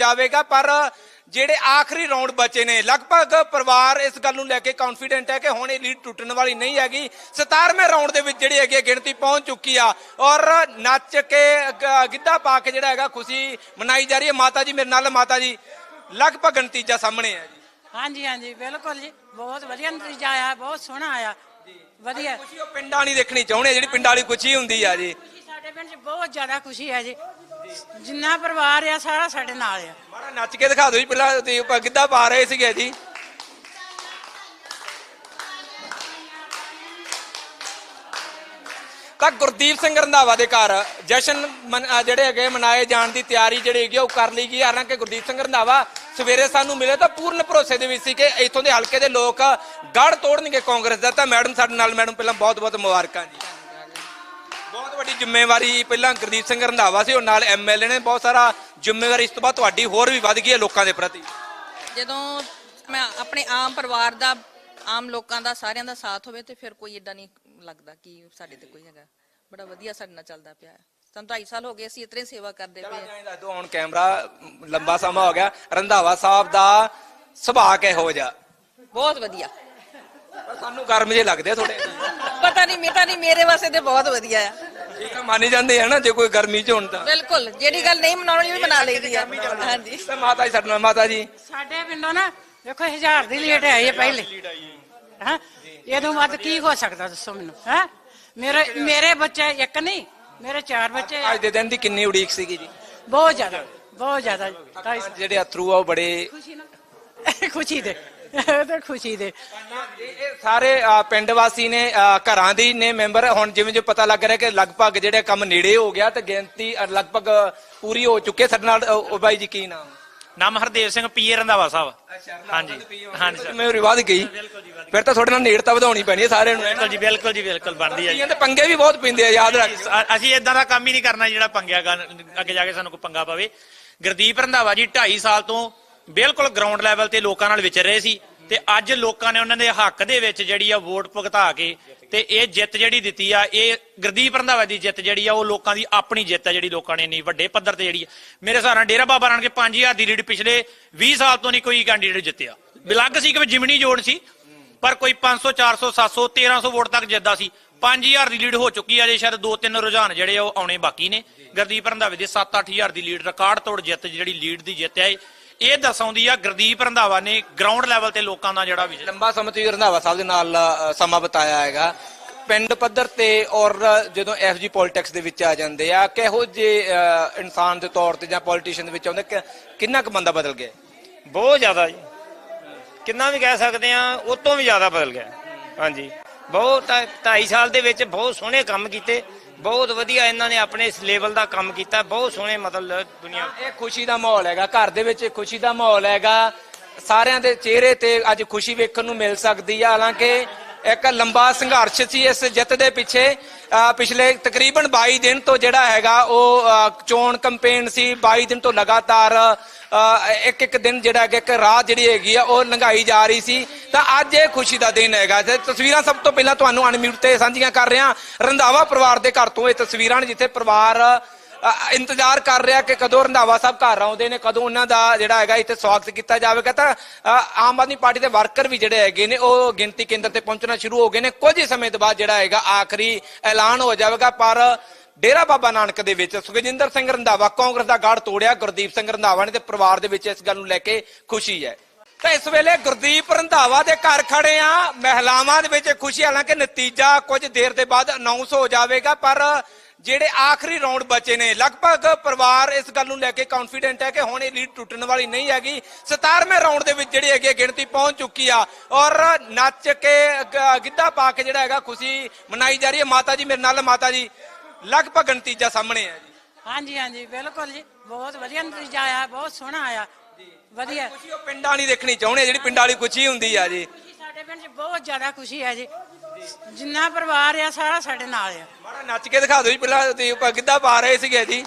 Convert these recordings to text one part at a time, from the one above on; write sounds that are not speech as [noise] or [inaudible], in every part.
ਜਾਵੇਗਾ ਪਰ ਜਿਹੜੇ ਆਖਰੀ ਰਾਉਂਡ ਬਚੇ ਨੇ ਲਗਭਗ ਪਰਿਵਾਰ ਇਸ ਗੱਲ ਨੂੰ ਲੈ ਕੇ ਕੌਨਫੀਡੈਂਟ ਹੈ ਕਿ ਹੁਣ ਇਹ ਲੀਡ ਟੁੱਟਣ ਵਾਲੀ ਨਹੀਂ ਹੈਗੀ। 17ਵੇਂ ਰਾਉਂਡ ਦੇ ਵਿੱਚ ਜਿਹੜੀ ਹੈਗੀ ਹੈ ਗਿਣਤੀ ਪਹੁੰਚ ਚੁੱਕੀ ਆ ਔਰ ਨੱਚ ਕੇ ਗਿੱਧਾ ਪਾ ਕੇ ਜਿਹੜਾ ਹੈਗਾ ਖੁਸ਼ੀ ਮਨਾਈ ਜਾ ਰਹੀ ਹੈ। ਮਾਤਾ ਜੀ ਮੇਰੇ ਨਾਲ ਮਾਤਾ ਜੀ ਲਗਭਗ ਨਤੀਜਾ ਸਾਹਮਣੇ ਹੈ ਜੀ। ਹਾਂਜੀ ਹਾਂਜੀ ਬਿਲਕੁਲ ਜੀ। ਬਹੁਤ ਵਧੀਆ ਨਤੀਜਾ ਆਇਆ ਬਹੁਤ ਸੋਹਣਾ ਆਇਆ। ਵਧੀਆ। ਖੁਸ਼ੀ ਉਹ ਪਿੰਡਾਂ ਨਹੀਂ ਦੇਖਣੀ ਚਾਹੁੰਦੇ ਜਿਹੜੀ ਪਿੰਡਾਂ ਵਾਲੀ ਖੁਸ਼ੀ ਹੁੰਦੀ ਆ ਜੀ। ਸਾਡੇ ਪਿੰਡ 'ਚ ਬਹੁਤ ਜ਼ਿਆਦਾ ਖੁਸ਼ੀ ਹੈ ਜੀ। ਜਿੰਨਾ ਪਰਿਵਾਰ ਆ, ਸਾਰਾ ਸਾਡੇ ਨਾਲ ਆ। ਮਾੜਾ ਨੱਚ ਕੇ ਦਿਖਾ ਦਿਓ ਜੀ, ਪਹਿਲਾਂ ਤੁਸੀਂ ਆਪਾਂ ਗਿੱਧਾ ਪਾ ਰਹੇ ਸੀਗੇ ਜੀ? ਤਾਂ ਗੁਰਦੀਪ ਸਿੰਘ ਰੰਧਾਵਾ ਦੇ ਘਰ, ਜਸ਼ਨ ਮਨ- ਅਹ ਜਿਹੜੇ ਹੈਗੇ ਮਨਾਏ ਜਾਣ ਦੀ ਤਿਆਰੀ ਜਿਹੜੀ ਹੈਗੀ ਆ, ਉਹ ਕਰ ਲਈ ਗਈ ਹਾਲਾਂਕਿ ਗੁਰਦੀਪ ਸਿੰਘ ਰੰਧਾਵਾ ਸਵੇਰੇ ਸਾਨੂੰ ਮਿਲੇ ਤਾਂ ਪੂਰਨ ਭਰੋਸੇ ਦੇ ਵਿੱਚ ਸੀ ਕਿ ਇੱਥੋਂ ਦੇ ਹਲਕੇ ਦੇ ਲੋਕ ਗੜ ਤੋੜਨਗੇ ਕਾਂਗਰਸ ਦਾ। ਤਾਂ ਮੈਡਮ ਸਾਡੇ ਨਾਲ, ਮੈਡਮ, ਪਹਿਲਾਂ ਬਹੁਤ ਬਹੁਤ ਮੁਬਾਰਕਾਂ ਜੀ। ਵੱਡੀ ਜ਼ਿੰਮੇਵਾਰੀ ਪਹਿਲਾਂ ਗੁਰਦੀਪ ਸਿੰਘ ਰੰਧਾਵਾ ਸੀ ਉਹ ਨਾਲ ਐਮਐਲਏ ਨੇ। ਬਹੁਤ ਸਾਰਾ ਜ਼ਿੰਮੇਵਾਰੀ ਇਸ ਤੋਂ ਬਾਅਦ ਤੁਹਾਡੀ ਹੋਰ ਵੀ ਵੱਧ ਗਈ ਹੈ ਲੋਕਾਂ ਦੇ ਪ੍ਰਤੀ। ਜਦੋਂ ਮੈਂ ਆਪਣੇ ਆਮ ਪਰਿਵਾਰ ਦਾ ਆਮ ਲੋਕਾਂ ਦਾ ਸਾਰਿਆਂ ਦਾ ਸਾਥ ਹੋਵੇ ਤੇ ਫਿਰ ਕੋਈ ਏਦਾਂ ਨਹੀਂ ਲੱਗਦਾ ਕਿ ਸਾਡੇ ਤੇ ਕੋਈ ਹੈਗਾ। ਬੜਾ ਵਧੀਆ ਸਾਡੇ ਨਾਲ ਚੱਲਦਾ ਪਿਆ ਹੈ। ਸਾਨੂੰ 2.5 ਸਾਲ ਹੋ ਗਏ ਅਸੀਂ ਇਤਨੇ ਸੇਵਾ ਕਰਦੇ ਪਏ ਹਾਂ। ਦੱਸ ਦੋ ਹੁਣ ਕੈਮਰਾ ਲੰਬਾ ਸਮਾਂ ਹੋ ਗਿਆ। ਰੰਧਾਵਾ ਸਾਹਿਬ ਦਾ ਸੁਭਾਅ ਕਿਹੋ ਜਿਹਾ? ਬਹੁਤ ਵਧੀਆ। ਪਰ ਸਾਨੂੰ ਗਰਮ ਜੇ ਲੱਗਦੇ ਥੋੜੇ ਪਤਾ ਨਹੀਂ ਮੇਤਾ ਨਹੀਂ ਮੇਰੇ ਵਾਸਤੇ ਤੇ ਬਹੁਤ ਵਧੀਆ ਆ। ਠੀਕ ਆ ਮੰਨ ਜਾਂਦੇ ਆ ਨਾ ਜੇ ਕੋਈ ਗਰਮੀ ਚ ਹੋਣ ਤਾਂ ਬਿਲਕੁਲ ਜਿਹੜੀ ਗੱਲ ਨਹੀਂ ਮਨਾਉਣੀ ਵੀ ਮਨਾ ਲਈਦੀ ਆ। ਹਾਂਜੀ। ਤਾਂ ਮਾਤਾ ਜੀ ਸਾਡੇ ਨਾਲ ਮਾਤਾ ਜੀ। ਸਾਡੇ ਪਿੰਡੋਂ ਨਾ ਦੇਖੋ ਹਜ਼ਾਰ ਦੀ ਲੀਡ ਆਈ ਹੈ ਪਹਿਲੇ। ਹਾਂ? ਇਹਦੋਂ ਵੱਧ ਕੀ ਹੋ ਸਕਦਾ ਦੱਸੋ ਮੈਨੂੰ ਹੈ? ਮੇਰੇ ਮੇਰੇ ਬੱਚੇ ਇੱਕ ਨਹੀਂ ਮੇਰੇ ਚਾਰ ਬੱਚੇ ਆ। ਅੱਜ ਦੇ ਦਿਨ ਦੀ ਕਿੰਨੀ ਉਡੀਕ ਸੀਗੀ ਜੀ? ਬਹੁਤ ਜ਼ਿਆਦਾ ਬਹੁਤ ਜ਼ਿਆਦਾ। ਜੀ। ਜਿਹੜੇ ਅਥਰੂ ਆ ਉਹ ਬੜੇ ਖੁਸ਼ੀ ਦੇ। ਇਹ ਤਾਂ ਖੁਸ਼ੀ ਦੇ। ਇਹ ਸਾਰੇ ਪਿੰਡ ਵਾਸੀ ਨੇ ਘਰਾਂ ਦੀ ਨੇ ਮੈਂਬਰ। ਹੁਣ ਜਿਵੇਂ ਜਿਵੇਂ ਪਤਾ ਲੱਗ ਰਿਹਾ ਕਿ ਲਗਭਗ ਜਿਹੜੇ ਕੰਮ ਨੇੜੇ ਹੋ ਗਿਆ ਤੇ ਗਿਣਤੀ ਲਗਭਗ ਪੂਰੀ ਹੋ ਚੁੱਕੀ ਹੈ। ਸਾਡੇ ਨਾਲ ਬਾਈ ਜੀ ਕੀ ਨਾਮ? ਨਾਮ ਹਰਦੇਵ ਸਿੰਘ ਪੀਏ ਰੰਧਾਵਾ ਸਾਹਿਬ। ਹਾਂਜੀ ਹਾਂਜੀ ਸਰ। ਮੈਂ ਰਿਵਾਜ ਗਈ। ਫਿਰ ਤਾਂ ਤੁਹਾਡੇ ਨਾਲ ਨੇੜਤਾ ਵਧਾਉਣੀ ਪੈਣੀ ਹੈ ਸਾਰਿਆਂ ਨੂੰ। ਬਿਲਕੁਲ ਜੀ ਬਿਲਕੁਲ ਜੀ ਬਿਲਕੁਲ ਬਣਦੀ ਹੈ ਜੀ। ਤੇ ਪੰਗੇ ਵੀ ਬਹੁਤ ਪੈਂਦੇ ਆ ਯਾਦ ਰੱਖ। ਅਸੀਂ ਇਦਾਂ ਦਾ ਕੰਮ ਹੀ ਨਹੀਂ ਕਰਨਾ ਜਿਹੜਾ ਪੰਗਿਆ ਅੱਗੇ ਜਾ ਕੇ ਸਾਨੂੰ ਕੋਈ ਪੰਗਾ ਪਵੇ। ਗੁਰਦੀਪ ਰੰਧਾਵਾ ਜੀ 2.5 ਸਾਲ ਤੋਂ ਬਿਲਕੁਲ ਗਰਾਊਂਡ ਲੈਵਲ ਤੇ ਲੋਕਾਂ ਨਾਲ ਵਿਚਰ ਰਹੇ ਸੀ ਤੇ ਅੱਜ ਲੋਕਾਂ ਨੇ ਉਹਨਾਂ ਦੇ ਹੱਕ ਦੇ ਵਿੱਚ ਜਿਹੜੀ ਆ ਵੋਟ ਭੁਗਤਾ ਕੇ ਤੇ ਇਹ ਜਿੱਤ ਜਿਹੜੀ ਦਿੱਤੀ ਆ, ਇਹ ਗੁਰਦੀਪ ਰੰਧਾਵਾ ਦੀ ਜਿੱਤ ਜਿਹੜੀ ਆ, ਉਹ ਲੋਕਾਂ ਦੀ ਆਪਣੀ ਜਿੱਤ ਆ ਜਿਹੜੀ ਲੋਕਾਂ ਨੇ ਨਹੀਂ ਵੱਡੇ ਪੱਧਰ ਤੇ ਜਿਹੜੀ ਮੇਰੇ ਹਿਸਾਬ ਨਾਲ ਡੇਰਾ ਬਾਬਾ ਨਾਨਕ 5000 ਦੀ ਲੀਡ ਪਿਛਲੇ 20 ਸਾਲ ਤੋਂ ਨਹੀਂ ਕੋਈ ਕੈਂਡੀਡੇਟ ਜਿੱਤਿਆ। ਬਿਲੱਗ ਸੀ ਕਿ ਜਿਮਣੀ ਜੋੜ ਸੀ, ਪਰ ਕੋਈ 500 400 700 1300 ਵੋਟ ਤੱਕ ਜਿੱਤਦਾ ਸੀ। 5000 ਦੀ ਲੀਡ ਹੋ ਚੁੱਕੀ ਆ ਜੇ ਸ਼ਾਇਦ ਦੋ ਤਿੰਨ ਰੁਝਾਨ ਜਿਹੜੇ ਆ ਉਹ ਆਉਣੇ ਬਾਕੀ ਨੇ। ਗੁਰਦੀਪ ਰੰਧਾਵੇ ਦੇ 7-8000 ਦੀ ਲੀਡ ਰਿਕਾਰਡ ਤੋੜ ਜਿੱਤ ਜਿਹੜੀ ਲੀਡ ਦੀ ਜਿੱਤ ਹੈ ਇਹ ਦਸਾਉਂਦੀ ਆ ਗੁਰਦੀਪ ਰੰਧਾਵਾ ਨੇ ਗਰਾਊਂਡ ਲੈਵਲ ਤੇ ਲੋਕਾਂ ਦਾ ਜਿਹੜਾ ਵਿਜਨ। ਲੰਬਾ ਸਮਾਂ ਤੁਸੀਂ ਰੰਧਾਵਾ ਸਾਹਿਬ ਦੇ ਨਾਲ ਸਮਾਂ ਬਤਾਇਆ ਹੈਗਾ। ਪਿੰਡ ਪੱਧਰ ਤੇ ਔਰ ਜਦੋਂ ਐਫਜੀ ਪੋਲਿਟਿਕਸ ਦੇ ਵਿੱਚ ਆ ਜਾਂਦੇ ਆ ਕਿਹੋ ਜੇ ਇਨਸਾਨ ਦੇ ਤੌਰ ਤੇ ਜਾਂ ਪੋਲੀਟੀਸ਼ੀਅਨ ਦੇ ਵਿੱਚ ਆਉਂਦੇ ਕਿੰਨਾ ਕੁ ਬੰਦਾ ਬਦਲ ਗਿਆ? ਬਹੁਤ ਜ਼ਿਆਦਾ ਜੀ। ਕਿੰਨਾ ਵੀ ਕਹਿ ਸਕਦੇ ਆ ਉਹ ਤੋਂ ਵੀ ਜ਼ਿਆਦਾ ਬਦਲ ਗਿਆ। ਹਾਂਜੀ। ਬਹੁਤ 2.5 ਸਾਲ ਦੇ ਵਿੱਚ ਬਹੁਤ ਸੋਹਣੇ ਕੰਮ ਕੀਤੇ। ਬਹੁਤ ਵਧੀਆ ਇਹਨਾਂ ਨੇ ਆਪਣੇ ਇਸ ਲੈਵਲ ਦਾ ਕੰਮ ਕੀਤਾ। ਬਹੁਤ ਸੋਹਣੇ ਮਤਲਬ ਦੁਨੀਆ ਇਹ ਖੁਸ਼ੀ ਦਾ ਮਾਹੌਲ ਹੈਗਾ। ਘਰ ਦੇ ਵਿੱਚ ਖੁਸ਼ੀ ਦਾ ਮਾਹੌਲ ਹੈਗਾ। ਸਾਰਿਆਂ ਦੇ ਚਿਹਰੇ ਤੇ ਅੱਜ ਖੁਸ਼ੀ ਵੇਖਣ ਨੂੰ ਮਿਲ ਸਕਦੀ ਆ। ਹਾਲਾਂਕਿ ਇੱਕ ਲੰਬਾ ਸੰਘਰਸ਼ ਸੀ ਇਸ ਜਿੱਤ ਦੇ ਪਿੱਛੇ ਪਿਛਲੇ ਤਕਰੀਬਨ 22 ਦਿਨ ਤੋਂ ਜਿਹੜਾ ਹੈਗਾ ਉਹ ਚੋਣ ਕੈਂਪੇਨ ਸੀ। 22 ਦਿਨ ਤੋਂ ਲਗਾਤਾਰ ਇੱਕ ਇੱਕ ਦਿਨ ਜਿਹੜਾ ਹੈਗਾ, ਇੱਕ ਰਾਹ ਜਿਹੜੀ ਹੈਗੀ ਆ, ਉਹ ਲੰਘਾਈ ਜਾ ਰਹੀ ਸੀ। ਤਾਂ ਅੱਜ ਇਹ ਖੁਸ਼ੀ ਦਾ ਦਿਨ ਹੈਗਾ। ਤੇ ਤਸਵੀਰਾਂ ਸਭ ਤੋਂ ਪਹਿਲਾਂ ਤੁਹਾਨੂੰ ਅਨਮਿਊਟ ਤੇ ਸਾਂਝੀਆਂ ਕਰ ਰਿਹਾ ਰੰਧਾਵਾ ਪਰਿਵਾਰ ਦੇ ਘਰ ਤੋਂ ਇਹ ਤਸਵੀਰਾਂ ਨੇ, ਜਿੱਥੇ ਪਰਿਵਾਰ ਇੰਤਜ਼ਾਰ ਕਰ ਰਿਹਾ ਕਿ ਕਦੋਂ ਰੰਧਾਵਾ ਸਾਹਿਬ ਘਰ ਆਉਂਦੇ ਨੇ, ਕਦੋਂ ਉਹਨਾਂ ਦਾ ਜਿਹੜਾ ਹੈਗਾ ਇੱਥੇ ਸਵਾਗਤ ਕੀਤਾ ਜਾਵੇਗਾ। ਤਾਂ ਆਮ ਆਦਮੀ ਪਾਰਟੀ ਦੇ ਵਰਕਰ ਵੀ ਜਿਹੜੇ ਹੈਗੇ ਨੇ, ਉਹ ਗਿਣਤੀ ਕੇਂਦਰ ਤੇ ਪਹੁੰਚਣਾ ਸ਼ੁਰੂ ਹੋ ਗਏ ਨੇ। ਕੁਝ ਸਮੇਂ ਤੋਂ ਬਾਅਦ ਜਿਹੜਾ ਹੈਗਾ ਆਖਰੀ ਐਲਾਨ ਹੋ ਜਾਵੇਗਾ, ਪਰ ਡੇਰਾ ਬਾਬਾ ਨਾਨਕ ਦੇ ਵਿੱਚ ਸੁਖਜਿੰਦਰ ਸਿੰਘ ਰੰਧਾਵਾ ਕਾਂਗਰਸ ਦਾ ਗੜ ਤੋੜਿਆ, ਗੁਰਦੀਪ ਸਿੰਘ ਰੰਧਾਵਾ ਨੇ ਤੇ ਪਰਿਵਾਰ ਦੇ ਵਿੱਚ ਇਸ ਗੱਲ ਨੂੰ ਲੈ ਕੇ ਖੁਸ਼ੀ ਹੈ। ਤਾਂ ਇਸ ਵੇਲੇ ਗੁਰਦੀਪ ਰੰਧਾਵਾ ਦੇ ਘਰ ਖੜੇ ਆ। ਮਹਿਲਾਵਾਂ ਦੇ ਵਿੱਚ ਖੁਸ਼ੀ, ਹਾਲਾਂਕਿ ਨਤੀਜਾ ਕੁਝ ਦੇਰ ਦੇ ਬਾਅਦ ਅਨਾਉਂਸ ਹੋ ਜਾਵੇਗਾ, ਪਰ ਜਿਹੜੇ ਆਖਰੀ ਰਾਉਂਡ ਬਚੇ ਨੇ। ਲਗਭਗ ਪਰਿਵਾਰ ਇਸ ਗੱਲ ਨੂੰ ਲੈ ਕੇ ਕੌਨਫੀਡੈਂਟ ਹੈ ਕਿ ਹੁਣ ਇਹ ਲੀਡ ਟੁੱਟਣ ਵਾਲੀ ਨਹੀਂ ਹੈਗੀ। 17ਵੇਂ ਰਾਉਂਡ ਦੇ ਵਿੱਚ ਜਿਹੜੀ ਹੈਗੀ ਗਿਣਤੀ ਪਹੁੰਚ ਚੁੱਕੀ ਆ। ਔਰ ਨੱਚ ਕੇ ਗਿੱਧਾ ਪਾ ਕੇ ਜਿਹੜਾ ਹੈਗਾ ਖੁਸ਼ੀ ਮਨਾਈ ਜਾ ਰਹੀ ਹੈ। ਮਾਤਾ ਜੀ ਮੇਰੇ ਨਾਲ ਮਾਤਾ ਜੀ ਲਗਭਗ ਨਤੀਜਾ ਸਾਹਮਣੇ ਹੈ ਜੀ। ਹਾਂਜੀ ਹਾਂਜੀ ਬਿਲਕੁਲ ਜੀ। ਬਹੁਤ ਵਧੀਆ ਨਤੀਜਾ ਆਇਆ ਬਹੁਤ ਸੋਹਣਾ ਆਇਆ। ਵਧੀਆ। ਖੁਸ਼ੀ ਉਹ ਪਿੰਡਾਂ ਵਾਲੀ ਦੇਖਣੀ ਚਾਹੁੰਦੇ ਆ ਜਿਹੜੀ ਪਿੰਡਾਂ ਵਾਲੀ ਖੁਸ਼ੀ ਹੁੰਦੀ ਆ ਜੀ। ਸਾਡੇ ਪਿੰਡ 'ਚ ਬਹੁਤ ਜ਼ਿਆਦਾ ਖੁਸ਼ੀ ਹੈ ਜੀ। ਜਿੰਨਾ ਪਰਿਵਾਰ ਆ, ਸਾਰਾ ਸਾਡੇ ਨਾਲ ਆ। ਮਾੜਾ ਨੱਚ ਕੇ ਦਿਖਾ ਦਿਓ ਜੀ ਪਹਿਲਾਂ ਤੁਸੀਂ ਆਪਾਂ ਗਿੱਧਾ ਪਾ ਰਹੇ ਸੀਗੇ ਜੀ?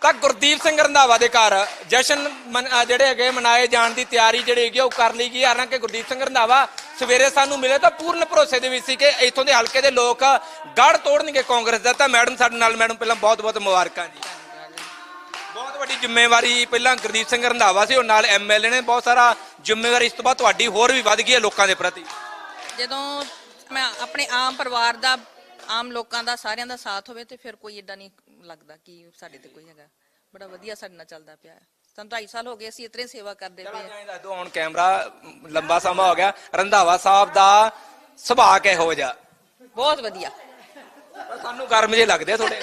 ਤਾਂ ਗੁਰਦੀਪ ਸਿੰਘ ਰੰਧਾਵਾ ਦੇ ਘਰ, ਜਸ਼ਨ ਮਨ- ਅਹ ਜਿਹੜੇ ਹੈਗੇ ਮਨਾਏ ਜਾਣ ਦੀ ਤਿਆਰੀ ਜਿਹੜੀ ਹੈਗੀ ਆ, ਉਹ ਕਰ ਲਈ ਗਈ। ਹਾਲਾਂਕਿ ਗੁਰਦੀਪ ਸਿੰਘ ਰੰਧਾਵਾ ਸਵੇਰੇ ਸਾਨੂੰ ਮਿਲੇ ਤਾਂ ਪੂਰਨ ਭਰੋਸੇ ਦੇ ਵਿੱਚ ਸੀ ਕਿ ਇੱਥੋਂ ਦੇ ਹਲਕੇ ਦੇ ਲੋਕ ਗੜ ਤੋੜਨਗੇ ਕਾਂਗਰਸ ਦਾ। ਤਾਂ ਮੈਡਮ ਸਾਡੇ ਨਾਲ, ਮੈਡਮ, ਪਹਿਲਾਂ ਬਹੁਤ ਬਹੁਤ ਮੁਬਾਰਕਾਂ ਜੀ। ਵੱਡੀ ਜ਼ਿੰਮੇਵਾਰੀ ਪਹਿਲਾਂ ਗੁਰਦੀਪ ਸਿੰਘ ਰੰਧਾਵਾ ਸੀ ਉਹ ਨਾਲ ਐਮਐਲਏ ਨੇ ਬਹੁਤ ਸਾਰਾ ਜ਼ਿੰਮੇਵਾਰੀ ਇਸ ਤੋਂ ਬਾਅਦ ਤੁਹਾਡੀ ਹੋਰ ਵੀ ਵੱਧ ਗਈ ਹੈ ਲੋਕਾਂ ਦੇ ਪ੍ਰਤੀ। ਜਦੋਂ ਮੈਂ ਆਪਣੇ ਆਮ ਪਰਿਵਾਰ ਦਾ ਆਮ ਲੋਕਾਂ ਦਾ ਸਾਰਿਆਂ ਦਾ ਸਾਥ ਹੋਵੇ ਤੇ ਫਿਰ ਕੋਈ ਏਡਾ ਨਹੀਂ ਲੱਗਦਾ ਕਿ ਸਾਡੇ ਤੇ ਕੋਈ ਹੈਗਾ। ਬੜਾ ਵਧੀਆ ਸਾਡੇ ਨਾਲ ਚੱਲਦਾ ਪਿਆ ਹੈ। ਸਾਨੂੰ 2.5 ਸਾਲ ਹੋ ਗਏ ਅਸੀਂ ਇਤਨੇ ਸੇਵਾ ਕਰਦੇ ਪਏ ਹਾਂ। ਦੱਸ ਦਿਓ ਹੁਣ ਕੈਮਰਾ ਲੰਬਾ ਸਮਾਂ ਹੋ ਗਿਆ। ਰੰਧਾਵਾ ਸਾਹਿਬ ਦਾ ਸੁਭਾਅ ਕਿਹੋ ਜਿਹਾ? ਬਹੁਤ ਵਧੀਆ। ਸਾਨੂੰ ਗਰਮ ਜੇ ਲੱਗਦੇ ਆ ਥੋੜੇ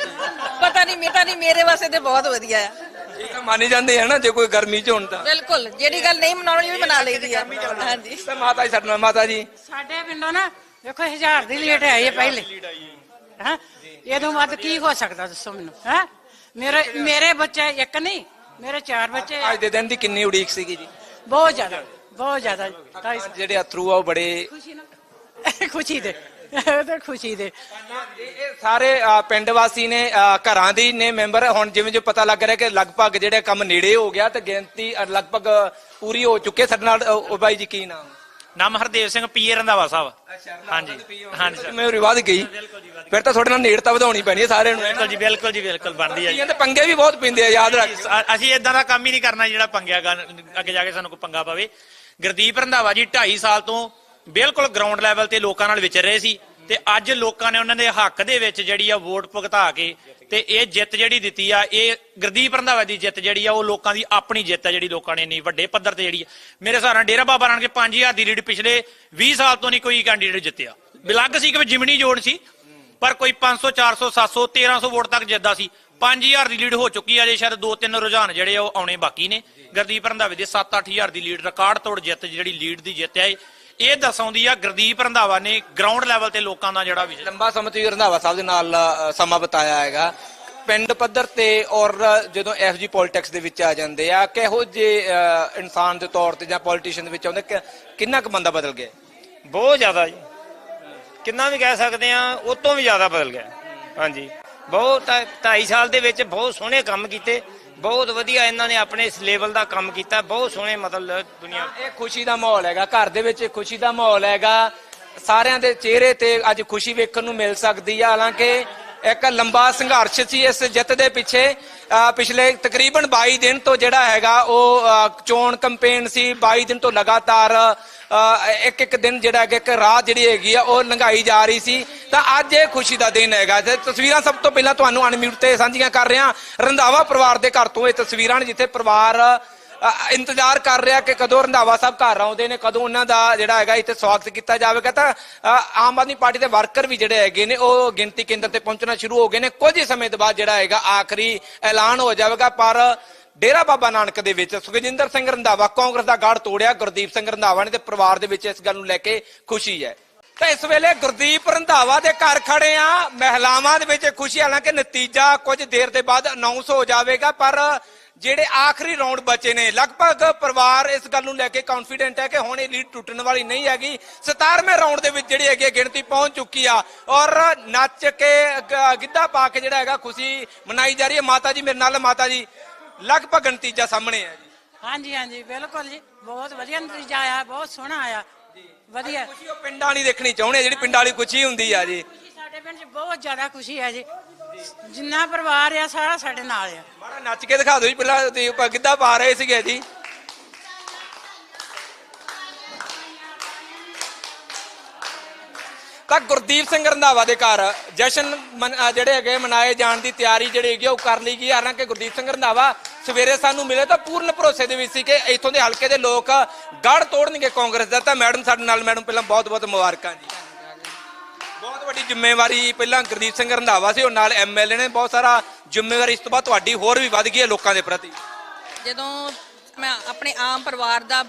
ਪਤਾ ਨਹੀਂ ਮੇਤਾ ਨਹੀਂ ਮੇਰੇ ਵਾਸਤੇ ਤੇ ਬਹੁਤ ਵਧੀਆ ਆ। ਠੀਕ ਆ ਮੰਨ ਜਾਂਦੇ ਆ ਨਾ ਜੇ ਕੋਈ ਗਰਮੀ ਚ ਹੋਣ ਤਾਂ ਬਿਲਕੁਲ ਜਿਹੜੀ ਗੱਲ ਨਹੀਂ ਮਨਾਉਣੀ ਵੀ ਮਨਾ ਲਈਦੀ ਆ। ਹਾਂਜੀ। ਤਾਂ ਮਾਤਾ ਜੀ ਸਾਡੇ ਨਾਲ ਮਾਤਾ ਜੀ। ਸਾਡੇ ਪਿੰਡੋਂ ਨਾ ਦੇਖੋ ਹਜ਼ਾਰ ਦੀ ਲੀਟ ਆਈ ਹੈ ਪਹਿਲੇ। ਹਾਂ। ਇਹਦੋਂ ਵੱਧ ਕੀ ਹੋ ਸਕਦਾ ਦੱਸੋ ਮੈਨੂੰ ਹੈ? ਮੇਰੇ ਮੇਰੇ ਬੱਚੇ ਇੱਕ ਨਹੀਂ ਮੇਰੇ ਚਾਰ ਬੱਚੇ। ਅੱਜ ਦੇ ਦਿਨ ਦੀ ਕਿੰਨੀ ਉਡੀਕ ਸੀਗੀ ਜੀ? ਬਹੁਤ ਜ਼ਿਆਦਾ ਬਹੁਤ ਜ਼ਿਆਦਾ। ਜਿਹੜੇ ਅਥਰੂ ਆ ਉਹ ਬੜੇ ਖੁਸ਼ੀ ਨਾ ਖੁਸ਼ੀ ਦੇ। ਤਾਂ ਖੁਸ਼ੀ ਦੇ। ਇਹ ਸਾਰੇ ਪਿੰਡ ਵਾਸੀ ਨੇ ਘਰਾਂ ਦੀ ਨੇ ਮੈਂਬਰ। ਹੁਣ ਜਿਵੇਂ ਜਿਵੇਂ ਪਤਾ ਲੱਗ ਰਿਹਾ ਕਿ ਲਗਭਗ ਜਿਹੜੇ ਕੰਮ ਨੇੜੇ ਹੋ ਗਿਆ ਤੇ ਗਿਣਤੀ ਲਗਭਗ ਪੂਰੀ ਹੋ ਚੁੱਕੀ ਹੈ। ਸਾਡੇ ਨਾਲ ਬਾਈ ਜੀ ਕੀ ਨਾਮ? ਨਾਮ ਹਰਦੇਵ ਸਿੰਘ ਪੀਏ ਰੰਧਾਵਾ ਸਾਹਿਬ। ਹਾਂਜੀ ਹਾਂਜੀ। ਸਰ ਮੈਂ ਰਿਵਾਦ ਗਈ ਫਿਰ ਤਾਂ ਤੁਹਾਡੇ ਨਾਲ ਨੇੜਤਾ ਵਧਾਉਣੀ ਪੈਣੀ ਹੈ ਸਾਰਿਆਂ ਨੂੰ ਬਿਲਕੁਲ ਜੀ ਬਿਲਕੁਲ ਜੀ ਬਿਲਕੁਲ ਬਣਦੀ ਆ ਜੀ। ਤੇ ਪੰਗੇ ਵੀ ਬਹੁਤ ਪਿੰਦੇ ਆ ਯਾਦ ਰੱਖ। ਅਸੀਂ ਇਦਾਂ ਦਾ ਕੰਮ ਹੀ ਨਹੀਂ ਕਰਨਾ ਜਿਹੜਾ ਪੰਗਿਆ ਅੱਗੇ ਜਾ ਕੇ ਸਾਨੂੰ ਕੋਈ ਪੰਗਾ ਪਵੇ। ਗੁਰਦੀਪ ਰੰਧਾਵਾ ਜੀ 2.5 ਸਾਲ ਤੋਂ ਬਿਲਕੁਲ ਗਰਾਊਂਡ ਲੈਵਲ ਤੇ ਲੋਕਾਂ ਨਾਲ ਵਿਚਰ ਰਹੇ ਸੀ ਤੇ ਅੱਜ ਲੋਕਾਂ ਨੇ ਉਹਨਾਂ ਦੇ ਹੱਕ ਦੇ ਵਿੱਚ ਜਿਹੜੀ ਆ ਵੋਟ ਭੁਗਤਾ ਕੇ ਤੇ ਇਹ ਜਿੱਤ ਜਿਹੜੀ ਦਿੱਤੀ ਆ, ਇਹ ਗੁਰਦੀਪ ਰੰਧਾਵਾ ਦੀ ਜਿੱਤ ਜਿਹੜੀ ਆ, ਉਹ ਲੋਕਾਂ ਦੀ ਆਪਣੀ ਜਿੱਤ ਆ ਜਿਹੜੀ ਲੋਕਾਂ ਨੇ ਨਹੀਂ ਵੱਡੇ ਪੱਧਰ ਤੇ ਜਿਹੜੀ ਆ। ਮੇਰੇ ਹਿਸਾਬ ਨਾਲ ਡੇਰਾ ਬਾਬਾ ਨਾਨਕ 5000 ਦੀ ਲੀਡ ਪਿਛਲੇ 20 ਸਾਲ ਤੋਂ ਨਹੀਂ ਕੋਈ ਕੈਂਡੀਡੇਟ ਜਿੱਤਿਆ। ਬਿਲੱਗ ਸੀ ਕਿ ਜਿਮਣੀ ਜੋੜ ਸੀ, ਪਰ ਕੋਈ 500 400 700 1300 ਵੋਟ ਤੱਕ ਜਿੱਤਦਾ ਸੀ। 5000 ਦੀ ਲੀਡ ਹੋ ਚੁੱਕੀ ਆ ਜੇ ਸ਼ਾਇਦ ਦੋ ਤਿੰਨ ਰੁਝਾਨ ਜਿਹੜੇ ਆ ਉਹ ਆਉਣੇ ਬਾਕੀ ਨੇ। ਗੁਰਦੀਪ ਰੰਧਾਵੇ ਦੇ 7-8000 ਦੀ ਲੀਡ ਰਿਕਾਰਡ ਤੋੜ ਜਿੱਤ ਜਿਹੜੀ ਲੀਡ ਦੀ ਜਿੱਤ ਹੈ ਇਹ ਦਸਾਉਂਦੀ ਆ ਗੁਰਦੀਪ ਰੰਧਾਵਾ ਨੇ ਗਰਾਊਂਡ ਲੈਵਲ ਤੇ ਲੋਕਾਂ ਦਾ ਜਿਹੜਾ ਵਿਜਨ ਲੰਬਾ ਸਮਾਂ ਤੁਸੀਂ ਰੰਧਾਵਾ ਸਾਹਿਬ ਦੇ ਨਾਲ ਸਮਾਂ ਬਤਾਇਆ ਹੈਗਾ। ਪਿੰਡ ਪੱਧਰ ਤੇ ਔਰ ਜਦੋਂ ਐਫਜੀ ਪੋਲਿਟਿਕਸ ਦੇ ਵਿੱਚ ਆ ਜਾਂਦੇ ਆ ਕਿਹੋ ਜੇ ਇਨਸਾਨ ਦੇ ਤੌਰ ਤੇ ਜਾਂ ਪੋਲੀਟੀਸ਼ੀਅਨ ਦੇ ਵਿੱਚ ਆਉਂਦੇ ਕਿ- ਕਿੰਨਾ ਕੁ ਬੰਦਾ ਬਦਲ ਗਿਆ? ਬਹੁਤ ਜ਼ਿਆਦਾ ਜੀ। ਕਿੰਨਾ ਵੀ ਕਹਿ ਸਕਦੇ ਆ ਉਹ ਤੋਂ ਵੀ ਜ਼ਿਆਦਾ ਬਦਲ ਗਿਆ। ਹਾਂਜੀ। ਬਹੁਤ 2.5 ਸਾਲ ਦੇ ਵਿੱਚ ਬਹੁਤ ਸੋਹਣੇ ਕੰਮ ਕੀਤੇ। ਬਹੁਤ ਵਧੀਆ ਇਹਨਾਂ ਨੇ ਆਪਣੇ ਇਸ ਲੈਵਲ ਦਾ ਕੰਮ ਕੀਤਾ। ਬਹੁਤ ਸੋਹਣੇ ਮਤਲਬ ਦੁਨੀਆ ਇਹ ਖੁਸ਼ੀ ਦਾ ਮਾਹੌਲ ਹੈਗਾ। ਘਰ ਦੇ ਵਿੱਚ ਖੁਸ਼ੀ ਦਾ ਮਾਹੌਲ ਹੈਗਾ। ਸਾਰਿਆਂ ਦੇ ਚਿਹਰੇ ਤੇ ਅੱਜ ਖੁਸ਼ੀ ਵੇਖਣ ਨੂੰ ਮਿਲ ਸਕਦੀ ਆ। ਹਾਲਾਂਕਿ ਇੱਕ ਲੰਬਾ ਸੰਘਰਸ਼ ਸੀ ਇਸ ਜਿੱਤ ਦੇ ਪਿੱਛੇ। ਅਹ, ਪਿਛਲੇ ਤਕਰੀਬਨ 22 ਦਿਨ ਤੋਂ ਜਿਹੜਾ ਹੈਗਾ, ਉਹ ਚੋਣ ਕੈਂਪੇਨ ਸੀ। 22 ਦਿਨ ਤੋਂ ਲਗਾਤਾਰ ਇੱਕ ਇੱਕ ਦਿਨ ਜਿਹੜਾ ਹੈਗਾ ਇੱਕ ਰਾਤ ਜਿਹੜੀ ਹੈਗੀ ਆ ਉਹ ਲੰਘਾਈ ਜਾ ਰਹੀ ਸੀ। ਤਾਂ ਅੱਜ ਇਹ ਖੁਸ਼ੀ ਦਾ ਦਿਨ ਹੈਗਾ। ਤੇ ਤਸਵੀਰਾਂ ਸਭ ਤੋਂ ਪਹਿਲਾਂ ਤੁਹਾਨੂੰ ਅਨਮਿਊਟ ਤੇ ਸਾਂਝੀਆਂ ਕਰ ਰਿਹਾ। ਰੰਧਾਵਾ ਪਰਿਵਾਰ ਦੇ ਘਰ ਤੋਂ ਇਹ ਤਸਵੀਰਾਂ ਨੇ ਜਿੱਥੇ ਪਰਿਵਾਰ ਇੰਤਜ਼ਾਰ ਕਰ ਰਿਹਾ ਕਿ ਕਦੋਂ ਰੰਧਾਵਾ ਸਾਹਿਬ ਘਰ ਆਉਂਦੇ ਨੇ ਕਦੋਂ ਉਹਨਾਂ ਦਾ ਜਿਹੜਾ ਹੈਗਾ ਇੱਥੇ ਸਵਾਗਤ ਕੀਤਾ ਜਾਵੇਗਾ। ਤਾਂ ਅ, ਆਮ ਆਦਮੀ ਪਾਰਟੀ ਦੇ ਵਰਕਰ ਵੀ ਜਿਹੜੇ ਹੈਗੇ ਨੇ ਉਹ ਗਿਣਤੀ ਕੇਂਦਰ ਤੇ ਪਹੁੰਚਣਾ ਸ਼ੁਰੂ ਹੋ ਗਏ ਨੇ। ਕੁਝ ਹੀ ਸਮੇਂ ਤੋਂ ਬਾਅਦ ਜਿਹੜਾ ਹੈਗਾ ਆਖਰੀ ਐਲਾਨ ਹੋ ਜਾਵੇਗਾ। ਪਰ ਡੇਰਾ ਬਾਬਾ ਨਾਨਕ ਦੇ ਵਿੱਚ ਸੁਖਜਿੰਦਰ ਸਿੰਘ ਰੰਧਾਵਾ ਕਾਂਗਰਸ ਦਾ ਗੜ ਤੋੜਿਆ, ਗੁਰਦੀਪ ਸਿੰਘ ਰੰਧਾਵਾ ਨੇ ਤੇ ਪਰਿਵਾਰ ਦੇ ਵਿੱਚ ਇਸ ਗੱਲ ਨੂੰ ਲੈ ਕੇ ਖੁਸ਼ੀ ਹੈ। ਤਾਂ ਇਸ ਵੇਲੇ ਗੁਰਦੀਪ ਰੰਧਾਵਾ ਦੇ ਘਰ ਖੜੇ ਆ, ਮਹਿਲਾਵਾਂ ਦੇ ਵਿੱਚ ਖੁਸ਼ੀ, ਹਾਲਾਂਕਿ ਨਤੀਜਾ ਕੁਝ ਦੇਰ ਦੇ ਬਾਅਦ ਅਨਾਉਂਸ ਹੋ ਜਾਵੇਗਾ, ਪਰ ਜਿਹੜੇ ਆਖਰੀ ਰਾਉਂਡ ਬਚੇ ਨੇ, ਲਗਭਗ ਪਰਿਵਾਰ ਇਸ ਗੱਲ ਨੂੰ ਲੈ ਕੇ ਕੌਨਫੀਡੈਂਟ ਹੈ ਕਿ ਹੁਣ ਇਹ ਲੀਡ ਟੁੱਟਣ ਵਾਲੀ ਨਹੀਂ ਹੈਗੀ। 17ਵੇਂ ਰਾਉਂਡ ਦੇ ਵਿੱਚ ਜਿਹੜੀ ਹੈਗੀ ਹੈ ਗਿਣਤੀ ਪਹੁੰਚ ਚੁੱਕੀ ਆ, ਔਰ ਨੱਚ ਕੇ ਗਿੱਧਾ ਪਾ ਕੇ ਜਿਹੜਾ ਹੈਗਾ ਖੁਸ਼ੀ ਮਨਾਈ ਜਾ ਰਹੀ ਹੈ। ਮਾਤਾ ਜੀ ਮੇਰੇ ਨਾਲ, ਮਾਤਾ ਜੀ। ਲਗਭਗ ਨਤੀਜਾ ਸਾਹਮਣੇ ਹੈ ਜੀ। ਹਾਂਜੀ ਹਾਂਜੀ ਬਿਲਕੁਲ ਜੀ। ਬਹੁਤ ਵਧੀਆ ਨਤੀਜਾ ਆਇਆ ਬਹੁਤ ਸੋਹਣਾ ਆਇਆ। ਵਧੀਆ। ਖੁਸ਼ੀ ਉਹ ਪਿੰਡਾਂ ਵਾਲੀ ਦੇਖਣੀ ਚਾਹੁੰਦੇ ਆ ਜਿਹੜੀ ਪਿੰਡਾਂ ਵਾਲੀ ਖੁਸ਼ੀ ਹੁੰਦੀ ਆ ਜੀ। ਖੁਸ਼ੀ ਸਾਡੇ ਪਿੰਡ 'ਚ ਬਹੁਤ ਜ਼ਿਆਦਾ ਖੁਸ਼ੀ ਹੈ ਜੀ। ਜਿੰਨਾ ਪਰਿਵਾਰ ਆ ਸਾਰਾ ਸਾਡੇ ਨਾਲ ਆ। ਮਾੜਾ ਨੱਚ ਕੇ ਦਿਖਾ ਦਿਓ ਜੀ ਪਹਿਲਾਂ ਤੁਸੀਂ ਆਪਾਂ ਗਿੱਧਾ ਪਾ ਰਹੇ ਸੀਗੇ ਜੀ? ਤਾਂ ਗੁਰਦੀਪ ਸਿੰਘ ਰੰਧਾਵਾ ਦੇ ਘਰ ਜਸ਼ਨ ਜਿਹੜੇ ਹੈਗੇ ਮਨਾਏ ਜਾਣ ਦੀ ਤਿਆਰੀ ਜਿਹੜੀ ਹੈਗੀ ਉਹ ਕਰ ਲਈ ਗਈ। ਹਾਲਾਂਕਿ ਗੁਰਦੀਪ ਸਿੰਘ ਰੰਧਾਵਾ ਸਵੇਰੇ ਸਾਨੂੰ ਮਿਲੇ ਤਾਂ ਪੂਰਨ ਭਰੋਸੇ ਦੇ ਵਿੱਚ ਸੀ ਕਿ ਇੱਥੋਂ ਦੇ ਹਲਕੇ ਦੇ ਲੋਕ ਗੜ ਤੋੜਨਗੇ ਕਾਂਗਰਸ ਦਾ। ਤਾਂ ਮੈਡਮ ਸਾਡੇ ਨਾਲ, ਮੈਡਮ ਪਹਿਲਾਂ ਬਹੁਤ ਬਹੁਤ ਮੁਬਾਰਕਾਂ ਜੀ। ਬਹੁਤ ਵੱਡੀ ਜ਼ਿੰਮੇਵਾਰੀ ਪਹਿਲਾਂ ਗੁਰਦੀਪ ਸਿੰਘ ਰੰਧਾਵਾ ਸੀ, ਉਹ ਨਾਲ ਐਮਐਲਏ ਨੇ। ਬਹੁਤ ਸਾਰਾ ਜ਼ਿੰਮੇਵਾਰੀ ਇਸ ਤੋਂ ਬਾਅਦ ਤੁਹਾਡੀ ਹੋਰ ਵੀ ਵੱਧ ਗਈ ਹੈ ਲੋਕਾਂ ਦੇ ਪ੍ਰਤੀ। ਜਦੋਂ ਮੈਂ ਆਪਣੇ ਆਮ ਪਰਿਵਾਰ ਦਾ,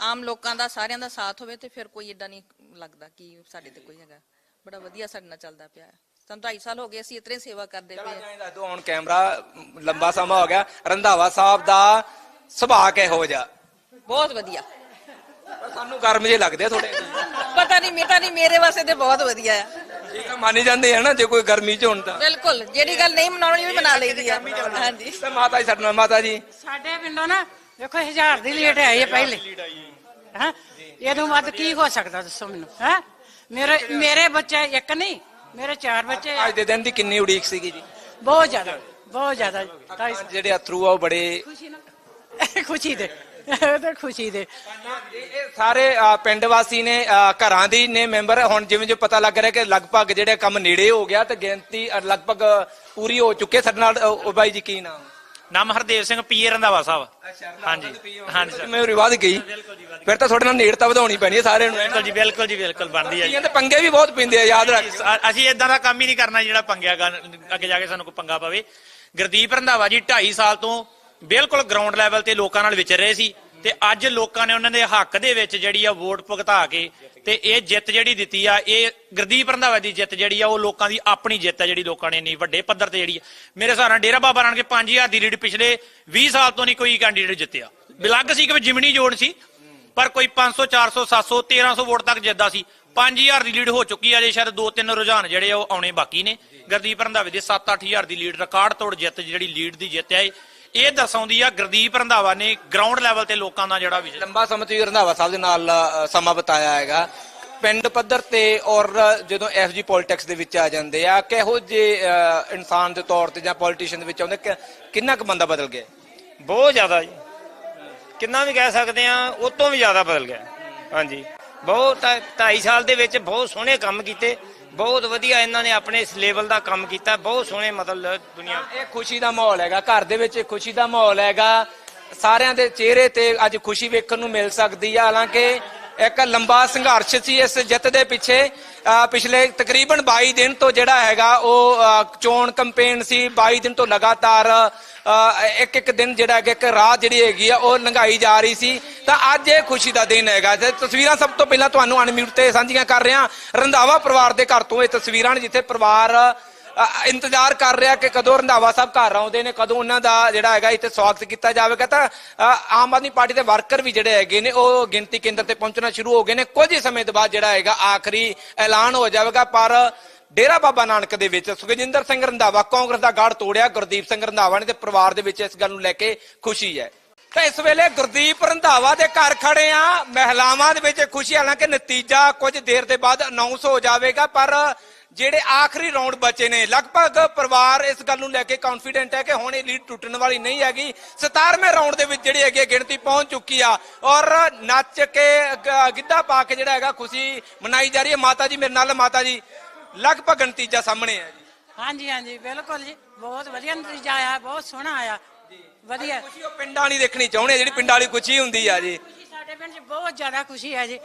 ਆਮ ਲੋਕਾਂ ਦਾ, ਸਾਰਿਆਂ ਦਾ ਸਾਥ ਹੋਵੇ ਤੇ ਫਿਰ ਕੋਈ ਏਡਾ ਨਹੀਂ ਲੱਗਦਾ ਕਿ ਸਾਡੇ ਤੇ ਕੋਈ ਹੈਗਾ। ਬੜਾ ਵਧੀਆ ਸਾਡੇ ਨਾਲ ਚੱਲਦਾ ਪਿਆ। ਹੈ ਸਾਨੂੰ 2.5 ਸਾਲ ਹੋ ਗਏ ਅਸੀਂ ਇਤਨੇ ਸੇਵਾ ਕਰਦੇ ਪਏ। ਹਾਂ। ਦੱਸ ਦਿਓ ਹੁਣ ਕੈਮਰਾ ਲੰਬਾ ਸਮਾਂ ਹੋ ਗਿਆ। ਰੰਧਾਵਾ ਸਾਹਿਬ ਦਾ ਸੁਭਾਅ ਕਿਹੋ ਜਿਹਾ? ਬਹੁਤ ਵਧੀਆ। ਸਾਨੂੰ ਗਰਮ ਜੇ ਲੱਗਦੇ ਆ ਥੋੜੇ ਪਤਾ ਨਹੀਂ ਮੇਤਾ ਨਹੀਂ ਮੇਰੇ ਵਾਸਤੇ ਤੇ ਬਹੁਤ ਵਧੀਆ ਆ। ਠੀਕ ਆ ਮੰਨ ਜਾਂਦੇ ਆ ਨਾ ਜੇ ਕੋਈ ਗਰਮੀ ਚ ਹੋਣ ਤਾਂ। ਬਿਲਕੁਲ ਜਿਹੜੀ ਗੱਲ ਨਹੀਂ ਮਨਾਉਣੀ ਵੀ ਮਨਾ ਲਈਦੀ ਆ। ਹਾਂਜੀ। ਤਾਂ ਮਾਤਾ ਜੀ ਸਾਡੇ ਨਾਲ ਮਾਤਾ ਜੀ। ਸਾਡੇ ਪਿੰਡੋਂ ਨਾ ਦੇਖੋ ਹਜ਼ਾਰ ਦੀ ਲੀਟ ਆਈ ਹੈ ਪਹਿਲੇ। ਹਾਂ ਇਹਦੋਂ ਵੱਧ ਕੀ ਹੋ ਸਕਦਾ ਦੱਸੋ ਮੈਨੂੰ ਹੈ? ਮੇਰੇ ਮੇਰੇ ਬੱਚੇ ਇੱਕ ਨਹੀਂ ਮੇਰੇ ਚਾਰ ਬੱਚੇ ਆ। ਅੱਜ ਦੇ ਦਿਨ ਦੀ ਕਿੰਨੀ ਉਡੀਕ ਸੀਗੀ ਜੀ? ਬਹੁਤ ਜ਼ਿਆਦਾ ਬਹੁਤ ਜ਼ਿਆਦਾ ਢਾਈ ਸਾਲ। ਜਿਹੜੇ ਅਥਰੂ ਆ ਉਹ ਬੜੇ ਖੁਸ਼ੀ ਦੇ ਉਹ ਤਾਂ ਖੁਸ਼ੀ ਦੇ। ਇਹ ਇਹ ਸਾਰੇ ਅ, ਪਿੰਡ ਵਾਸੀ ਨੇ ਅ, ਘਰਾਂ ਦੀ ਨੇ ਮੈਂਬਰ। ਹੁਣ ਜਿਵੇਂ ਜਿਵੇਂ ਪਤਾ ਲੱਗ ਰਿਹਾ ਕਿ ਲਗਭਗ ਜਿਹੜੇ ਕੰਮ ਨੇੜੇ ਹੋ ਗਿਆ ਤੇ ਗਿਣਤੀ ਅ, ਲਗਭਗ ਪੂਰੀ ਹੋ ਚੁੱਕੀ ਹੈ। ਸਾਡੇ ਨਾਲ ਅ, ਉਹ ਬਾਈ ਜੀ ਕੀ ਨਾਮ? ਨਾਮ ਹਰਦੇਵ ਸਿੰਘ ਪੀਏ ਰੰਧਾਵਾ ਸਾਹਿਬ। ਹਾਂਜੀ ਹਾਂਜੀ ਸਰ। ਮੈਂ ਰਿਵਾਦ ਗਈ। ਫਿਰ ਤਾਂ ਤੁਹਾਡੇ ਨਾਲ ਨੇੜਤਾ ਵਧਾਉਣੀ ਪੈਣੀ ਹੈ ਸਾਰਿਆਂ ਨੂੰ ਬਿਲਕੁਲ ਜੀ ਬਿਲਕੁਲ ਜੀ ਬਿਲਕੁਲ ਬਣਦੀ ਹੈ ਜੀ। ਤੇ ਪੰਗੇ ਵੀ ਬਹੁਤ ਪਿੰਦੇ ਆ ਯਾਦ ਰੱਖ। ਅਸੀਂ ਇਦਾਂ ਦਾ ਕੰਮ ਹੀ ਨਹੀਂ ਕਰਨਾ ਜਿਹੜਾ ਪੰਗਿਆ ਅੱਗੇ ਜਾ ਕੇ ਸਾਨੂੰ ਕੋਈ ਪੰਗਾ ਪਵੇ। ਗੁਰਦੀਪ ਰੰਧਾਵਾ ਜੀ 2.5 ਸਾਲ ਤੋਂ ਬਿਲਕੁਲ ਗਰਾਊਂਡ ਲੈਵਲ ਤੇ ਲੋਕਾਂ ਨਾਲ ਵਿਚਰ ਰਹੇ ਸੀ। ਤੇ ਅੱਜ ਲੋਕਾਂ ਨੇ ਉਹਨਾਂ ਦੇ ਹੱਕ ਦੇ ਵਿੱਚ ਜਿਹੜੀ ਆ ਵੋਟ ਭੁਗਤਾ ਕੇ ਤੇ ਇਹ ਜਿੱਤ ਜਿਹੜੀ ਦਿੱਤੀ ਆ, ਇਹ ਗੁਰਦੀਪ ਰੰਧਾਵਾ ਦੀ ਜਿੱਤ ਜਿਹੜੀ ਆ, ਉਹ ਲੋਕਾਂ ਦੀ ਆਪਣੀ ਜਿੱਤ ਆ ਜਿਹੜੀ ਲੋਕਾਂ ਨੇ ਨਹੀਂ ਵੱਡੇ ਪੱਧਰ ਤੇ ਜਿਹੜੀ ਮੇਰੇ ਹਿਸਾਬ ਨਾਲ ਡੇਰਾ ਬਾਬਾ ਨਾਨਕ 5000 ਦੀ ਲੀਡ ਪਿਛਲੇ 20 ਸਾਲ ਤੋਂ ਨਹੀਂ ਕੋਈ ਕੈਂਡੀਡੇਟ ਜਿੱਤਿਆ। ਬਿਲੱਗ ਸੀ ਕਿ ਜਿਮਣੀ ਜੋੜ ਸੀ, ਪਰ ਕੋਈ 500 400 700 1300 ਵੋਟ ਤੱਕ ਜਿੱਤਦਾ ਸੀ। 5000 ਦੀ ਲੀਡ ਹੋ ਚੁੱਕੀ ਆ ਜੇ ਸ਼ਾਇਦ ਦੋ ਤਿੰਨ ਰੁਝਾਨ ਜਿਹੜੇ ਆ ਉਹ ਆਉਣੇ ਬਾਕੀ ਨੇ। ਗੁਰਦੀਪ ਰੰਧਾਵੇ ਦੇ 7-8000 ਦੀ ਲੀਡ ਰਿਕਾਰਡ ਤੋੜ ਜਿੱਤ ਜਿਹੜੀ ਲੀਡ ਦੀ ਜਿੱਤ ਹੈ ਇਹ ਦਰਸਾਉਂਦੀ ਆ ਗੁਰਦੀਪ ਰੰਧਾਵਾ ਨੇ ਗਰਾਊਂਡ ਲੈਵਲ ਤੇ ਲੋਕਾਂ ਦਾ ਜਿਹੜਾ ਵਿਜਨ ਲੰਬਾ ਸਮਾਂ ਤੁਸੀਂ ਰੰਧਾਵਾ ਸਾਹਿਬ ਦੇ ਨਾਲ ਸਮਾਂ ਬਤਾਇਆ ਹੈਗਾ। ਪਿੰਡ ਪੱਧਰ ਤੇ ਔਰ ਜਦੋਂ ਐਫਜੀ ਪੋਲਿਟਿਕਸ ਦੇ ਵਿੱਚ ਆ ਜਾਂਦੇ ਆ ਕਿਹੋ ਜੇ ਇਨਸਾਨ ਦੇ ਤੌਰ ਤੇ ਜਾਂ ਪੋਲੀਟੀਸ਼ੀਅਨ ਦੇ ਵਿੱਚ ਆਉਂਦੇ ਕਿ- ਕਿੰਨਾ ਕੁ ਬੰਦਾ ਬਦਲ ਗਿਆ? ਬਹੁਤ ਜ਼ਿਆਦਾ ਜੀ। ਕਿੰਨਾ ਵੀ ਕਹਿ ਸਕਦੇ ਆ ਉਹ ਤੋਂ ਵੀ ਜ਼ਿਆਦਾ ਬਦਲ ਗਿਆ। ਹਾਂਜੀ। ਬਹੁਤ 2.5 ਸਾਲ ਦੇ ਵਿੱਚ ਬਹੁਤ ਸੋਹਣੇ ਕੰਮ ਕੀਤੇ। ਬਹੁਤ ਵਧੀਆ ਇਹਨਾਂ ਨੇ ਆਪਣੇ ਇਸ ਲੈਵਲ ਦਾ ਕੰਮ ਕੀਤਾ। ਬਹੁਤ ਸੋਹਣੇ ਮਤਲਬ ਦੁਨੀਆ। ਇਹ ਖੁਸ਼ੀ ਦਾ ਮਾਹੌਲ ਹੈਗਾ। ਘਰ ਦੇ ਵਿੱਚ ਖੁਸ਼ੀ ਦਾ ਮਾਹੌਲ ਹੈਗਾ। ਸਾਰਿਆਂ ਦੇ ਚਿਹਰੇ ਤੇ ਅੱਜ ਖੁਸ਼ੀ ਵੇਖਣ ਨੂੰ ਮਿਲ ਸਕਦੀ ਆ। ਹਾਲਾਂਕਿ ਇੱਕ ਲੰਬਾ ਸੰਘਰਸ਼ ਸੀ ਇਸ ਜਿੱਤ ਦੇ ਪਿੱਛੇ ਅਹ ਪਿਛਲੇ ਤਕਰੀਬਨ 22 ਦਿਨ ਤੋਂ ਜਿਹੜਾ ਹੈਗਾ ਉਹ ਚੋਣ ਕੈਂਪੇਨ ਸੀ। 22 ਦਿਨ ਤੋਂ ਲਗਾਤਾਰ ਇੱਕ ਇੱਕ ਦਿਨ ਜਿਹੜਾ ਹੈਗਾ, ਇੱਕ ਰਾਹ ਜਿਹੜੀ ਹੈਗੀ ਆ, ਉਹ ਲੰਘਾਈ ਜਾ ਰਹੀ ਸੀ। ਤਾਂ ਅੱਜ ਇਹ ਖੁਸ਼ੀ ਦਾ ਦਿਨ ਹੈਗਾ। ਤੇ ਤਸਵੀਰਾਂ ਸਭ ਤੋਂ ਪਹਿਲਾਂ ਤੁਹਾਨੂੰ ਅਨਮਿਊਟ ਤੇ ਸਾਂਝੀਆਂ ਕਰ ਰਿਹਾ ਰੰਧਾਵਾ ਪਰਿਵਾਰ ਦੇ ਘਰ ਤੋਂ ਇਹ ਤਸਵੀਰਾਂ ਨੇ, ਜਿੱਥੇ ਪਰਿਵਾਰ ਇੰਤਜ਼ਾਰ ਕਰ ਰਿਹਾ ਕਿ ਕਦੋਂ ਰੰਧਾਵਾ ਸਾਹਿਬ ਘਰ ਆਉਂਦੇ ਨੇ, ਕਦੋਂ ਉਹਨਾਂ ਦਾ ਜਿਹੜਾ ਹੈਗਾ ਇੱਥੇ ਸਵਾਗਤ ਕੀਤਾ ਜਾਵੇਗਾ। ਤਾਂ ਆਮ ਆਦਮੀ ਪਾਰਟੀ ਦੇ ਵਰਕਰ ਵੀ ਜਿਹੜੇ ਹੈਗੇ ਨੇ, ਉਹ ਗਿਣਤੀ ਕੇਂਦਰ ਤੇ ਪਹੁੰਚਣਾ ਸ਼ੁਰੂ ਹੋ ਗਏ ਨੇ। ਕੁਝ ਹੀ ਸਮੇਂ ਤੋਂ ਬਾਅਦ ਜਿਹੜਾ ਹੈਗਾ ਆਖਰੀ ਐਲਾਨ ਹੋ ਜਾਵੇਗਾ, ਪਰ ਡੇਰਾ ਬਾਬਾ ਨਾਨਕ ਦੇ ਵਿੱਚ ਸੁਖਜਿੰਦਰ ਸਿੰਘ ਰੰਧਾਵਾ, ਕਾਂਗਰਸ ਦਾ ਗੜ ਤੋੜਿਆ, ਗੁਰਦੀਪ ਸਿੰਘ ਰੰਧਾਵਾ ਨੇ ਤੇ ਪਰਿਵਾਰ ਦੇ ਵਿੱਚ ਇਸ ਗੱਲ ਨੂੰ ਲੈ ਕੇ ਖੁਸ਼ੀ ਹੈ। ਤਾਂ ਇਸ ਵੇਲੇ ਗੁਰਦੀਪ ਰੰਧਾਵਾ ਦੇ ਘਰ ਖੜੇ ਆ। ਮਹਿਲਾਵਾਂ ਦੇ ਵਿੱਚ ਖੁਸ਼ੀ, ਹਾਲਾਂਕਿ ਨਤੀਜਾ ਕੁਝ ਦੇਰ ਦੇ ਬਾਅਦ ਅਨਾਉਂਸ ਹੋ ਜਾਵੇਗਾ, ਪਰ ਜਿਹੜੇ ਆਖਰੀ ਰਾਉਂਡ ਬਚੇ ਨੇ। ਲਗਭਗ ਪਰਿਵਾਰ ਇਸ ਗੱਲ ਨੂੰ ਲੈ ਕੇ ਕੌਨਫੀਡੈਂਟ ਹੈ ਕਿ ਹੁਣ ਇਹ ਲੀਡ ਟੁੱਟਣ ਵਾਲੀ ਨਹੀਂ ਹੈਗੀ। 17ਵੇਂ ਰਾਉਂਡ ਦੇ ਵਿੱਚ ਜਿਹੜੀ ਹੈਗੀ ਗਿਣਤੀ ਪਹੁੰਚ ਚੁੱਕੀ ਆ। ਔਰ ਨੱਚ ਕੇ ਗਿੱਧਾ ਪਾ ਕੇ ਜਿਹੜਾ ਹੈਗਾ ਖੁਸ਼ੀ ਮਨਾਈ ਜਾ ਰਹੀ ਹੈ। ਮਾਤਾ ਜੀ ਮੇਰੇ ਨਾਲ, ਮਾਤਾ ਜੀ, ਲਗਭਗ ਨਤੀਜਾ ਸਾਹਮਣੇ ਹੈ ਜੀ। ਹਾਂਜੀ ਹਾਂਜੀ, ਬਿਲਕੁਲ ਜੀ। ਬਹੁਤ ਵਧੀਆ ਨਤੀਜਾ ਆਇਆ, ਬਹੁਤ ਸੋਹਣਾ ਆਇਆ। ਵਧੀਆ। ਖੁਸ਼ੀ ਉਹ ਪਿੰਡਾਂ ਵਾਲੀ ਦੇਖਣੀ ਚਾਹੁੰਦੇ ਆ ਜਿਹੜੀ ਪਿੰਡਾਂ ਵਾਲੀ ਖੁਸ਼ੀ ਹੁੰਦੀ ਆ ਜੀ। ਖੁਸ਼ੀ ਸਾਡੇ ਪਿੰਡ 'ਚ ਬਹੁਤ ਜ਼ਿਆਦਾ ਖੁਸ਼ੀ ਹੈ ਜੀ।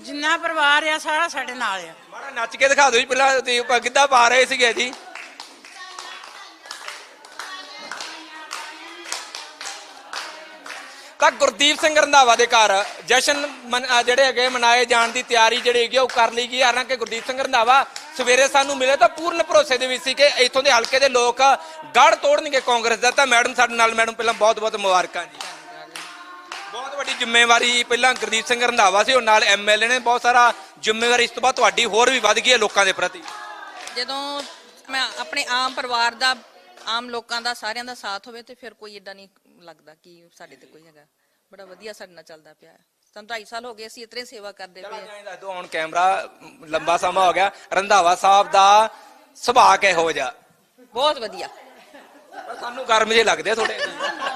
ਜਿੰਨਾ ਪਰਿਵਾਰ ਆ ਸਾਰਾ ਸਾਡੇ ਨਾਲ ਆ। ਮਾੜਾ ਨੱਚ ਕੇ ਦਿਖਾ ਦਿਓ ਜੀ ਪਹਿਲਾਂ ਤੁਸੀਂ ਆਪਾਂ ਗਿੱਧਾ ਪਾ ਰਹੇ ਸੀਗੇ ਜੀ। ਤਾਂ ਗੁਰਦੀਪ ਸਿੰਘ ਰੰਧਾਵਾ ਦੇ ਘਰ ਜਸ਼ਨ ਮਨ- ਅਹ ਜਿਹੜੇ ਹੈਗੇ ਮਨਾਏ ਜਾਣ ਦੀ ਤਿਆਰੀ ਜਿਹੜੀ ਹੈਗੀ ਆ ਉਹ ਕਰ ਲਈ ਗਈ। ਹਾਲਾਂਕਿ ਗੁਰਦੀਪ ਸਿੰਘ ਰੰਧਾਵਾ ਸਵੇਰੇ ਸਾਨੂੰ ਮਿਲੇ ਤਾਂ ਪੂਰਨ ਭਰੋਸੇ ਦੇ ਵਿੱਚ ਸੀ ਕਿ ਇੱਥੋਂ ਦੇ ਹਲਕੇ ਦੇ ਲੋਕ ਗੜ ਤੋੜਨਗੇ ਕਾਂਗਰਸ ਦਾ। ਤਾਂ ਮੈਡਮ ਸਾਡੇ ਨਾਲ, ਮੈਡਮ ਪਹਿਲਾਂ ਬਹੁਤ ਬਹੁਤ ਮੁਬਾਰਕਾਂ ਜੀ। ਬਹੁਤ ਵੱਡੀ ਜ਼ਿੰਮੇਵਾਰੀ ਪਹਿਲਾਂ ਗੁਰਦੀਪ ਸਿੰਘ ਰੰਧਾਵਾ ਸੀ, ਉਹ ਨਾਲ ਐਮਐਲਏ ਨੇ। ਬਹੁਤ ਸਾਰਾ ਜ਼ਿੰਮੇਵਾਰੀ ਇਸ ਤੋਂ ਬਾਅਦ ਤੁਹਾਡੀ ਹੋਰ ਵੀ ਵੱਧ ਗਈ ਹੈ ਲੋਕਾਂ ਦੇ ਪ੍ਰਤੀ। ਜਦੋਂ ਮੈਂ ਆਪਣੇ ਆਮ ਪਰਿਵਾਰ ਦਾ, ਆਮ ਲੋਕਾਂ ਦਾ, ਸਾਰਿਆਂ ਦਾ ਸਾਥ ਹੋਵੇ ਤੇ ਫਿਰ ਕੋਈ ਏਦਾਂ ਨਹੀਂ ਲੱਗਦਾ ਕਿ ਸਾਡੇ ਤੇ ਕੋਈ ਹੈਗਾ। ਬੜਾ ਵਧੀਆ ਸਾਡੇ ਨਾਲ ਚੱਲਦਾ ਪਿਆ ਹੈ। ਸਾਨੂੰ 2.5 ਸਾਲ ਹੋ ਗਏ ਅਸੀਂ ਇਤਨੇ ਸੇਵਾ ਕਰਦੇ ਪਏ ਹਾਂ। ਦੱਸ ਦਿਓ ਹੁਣ ਕੈਮਰਾ ਲੰਬਾ ਸਮਾਂ ਹੋ ਗਿਆ। ਰੰਧਾਵਾ ਸਾਹਿਬ ਦਾ ਸੁਭਾਅ ਕਿਹੋ ਜਿਹਾ? ਬਹੁਤ ਵਧੀਆ। ਸਾਨੂੰ ਗਰਮ ਜੇ ਲੱਗਦੇ ਆ ਥੋੜੇ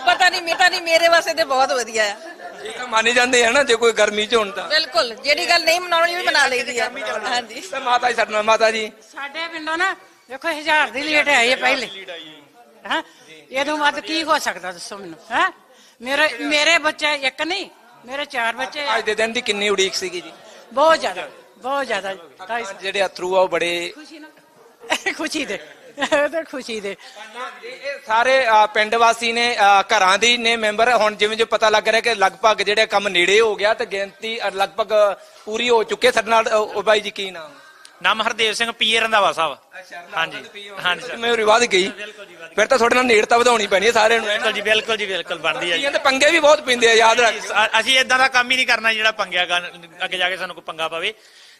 ਪਤਾ ਨਹੀਂ ਮੇਤਾ ਨਹੀਂ ਮੇਰੇ ਵਾਸਤੇ ਤੇ ਬਹੁਤ ਵਧੀਆ ਆ। ਠੀਕ ਆ ਮੰਨ ਜਾਂਦੇ ਆ ਨਾ ਜੇ ਕੋਈ ਗਰਮੀ ਚ ਹੋਣ ਤਾਂ। ਬਿਲਕੁਲ ਜਿਹੜੀ ਗੱਲ ਨਹੀਂ ਮਨਾਉਣੀ ਵੀ ਮਨਾ ਲਈਦੀ ਆ। ਹਾਂਜੀ। ਤਾਂ ਮਾਤਾ ਜੀ ਸਾਡੇ ਨਾਲ ਮਾਤਾ ਜੀ। ਸਾਡੇ ਪਿੰਡੋਂ ਨਾ ਦੇਖੋ ਹਜ਼ਾਰ ਦੀ ਲੀਟ ਆਈ ਹੈ ਪਹਿਲੇ। ਹਾਂ? ਇਹਦੋਂ ਵੱਧ ਕੀ ਹੋ ਸਕਦਾ ਦੱਸੋ ਮੈਨੂੰ। ਹੈ? ਮੇਰੇ ਮੇਰੇ ਬੱਚੇ ਇੱਕ ਨਹੀਂ ਮੇਰੇ ਚਾਰ ਬੱਚੇ ਆ। ਅੱਜ ਦੇ ਦਿਨ ਦੀ ਕਿੰਨੀ ਉਡੀਕ ਸੀਗੀ ਜੀ? ਬਹੁਤ ਜ਼ਿਆਦਾ ਬਹੁਤ ਜ਼ਿਆਦਾ ਢਾਈ ਸਾਲ। ਜਿਹੜੇ ਅਥਰੂ ਆ ਉਹ ਬੜੇ ਖੁਸ਼ੀ [laughs] ਦੇ ਉਹ ਤਾਂ ਖੁਸ਼ੀ ਦੇ। ਇਹ ਸਾਰੇ ਅ, ਪਿੰਡ ਵਾਸੀ ਨੇ ਅ, ਘਰਾਂ ਦੀ ਨੇ ਮੈਂਬਰ। ਹੁਣ ਜਿਵੇਂ ਜਿਵੇਂ ਪਤਾ ਲੱਗ ਰਿਹਾ ਕਿ ਲਗਭਗ ਜਿਹੜੇ ਕੰਮ ਨੇੜੇ ਹੋ ਗਿਆ ਤੇ ਗਿਣਤੀ ਅ, ਲਗਭਗ ਪੂਰੀ ਹੋ ਚੁੱਕੀ ਹੈ। ਸਾਡੇ ਨਾਲ ਅ, ਉਹ ਬਾਈ ਜੀ ਕੀ ਨਾਮ? ਨਾਮ ਹਰਦੇਵ ਸਿੰਘ ਪੀਏ ਰੰਧਾਵਾ ਸਾਹਿਬ। ਹਾਂਜੀ ਹਾਂਜੀ ਸਰ। ਮੈਂ ਰਿਵਾਦ ਗਈ। ਫਿਰ ਤਾਂ ਤੁਹਾਡੇ ਨਾਲ ਨੇੜਤਾ ਵਧਾਉਣੀ ਪੈਣੀ ਹੈ ਸਾਰਿਆਂ ਨੂੰ ਬਿਲਕੁਲ ਜੀ ਬਿਲਕੁਲ ਜੀ ਬਿਲਕੁਲ ਬਣਦੀ ਹੈ ਜੀ। ਤੇ ਪੰਗੇ ਵੀ ਬਹੁਤ ਪਿੰਦੇ ਆ ਯਾਦ ਰੱਖ। ਅਸੀਂ ਇਦਾਂ ਦਾ ਕੰਮ ਹੀ ਨਹੀਂ ਕਰਨਾ ਜਿਹੜਾ ਪੰਗਿਆ ਅੱਗੇ ਜਾ ਕੇ ਸਾਨੂੰ ਕੋਈ ਪੰਗਾ ਪਵੇ।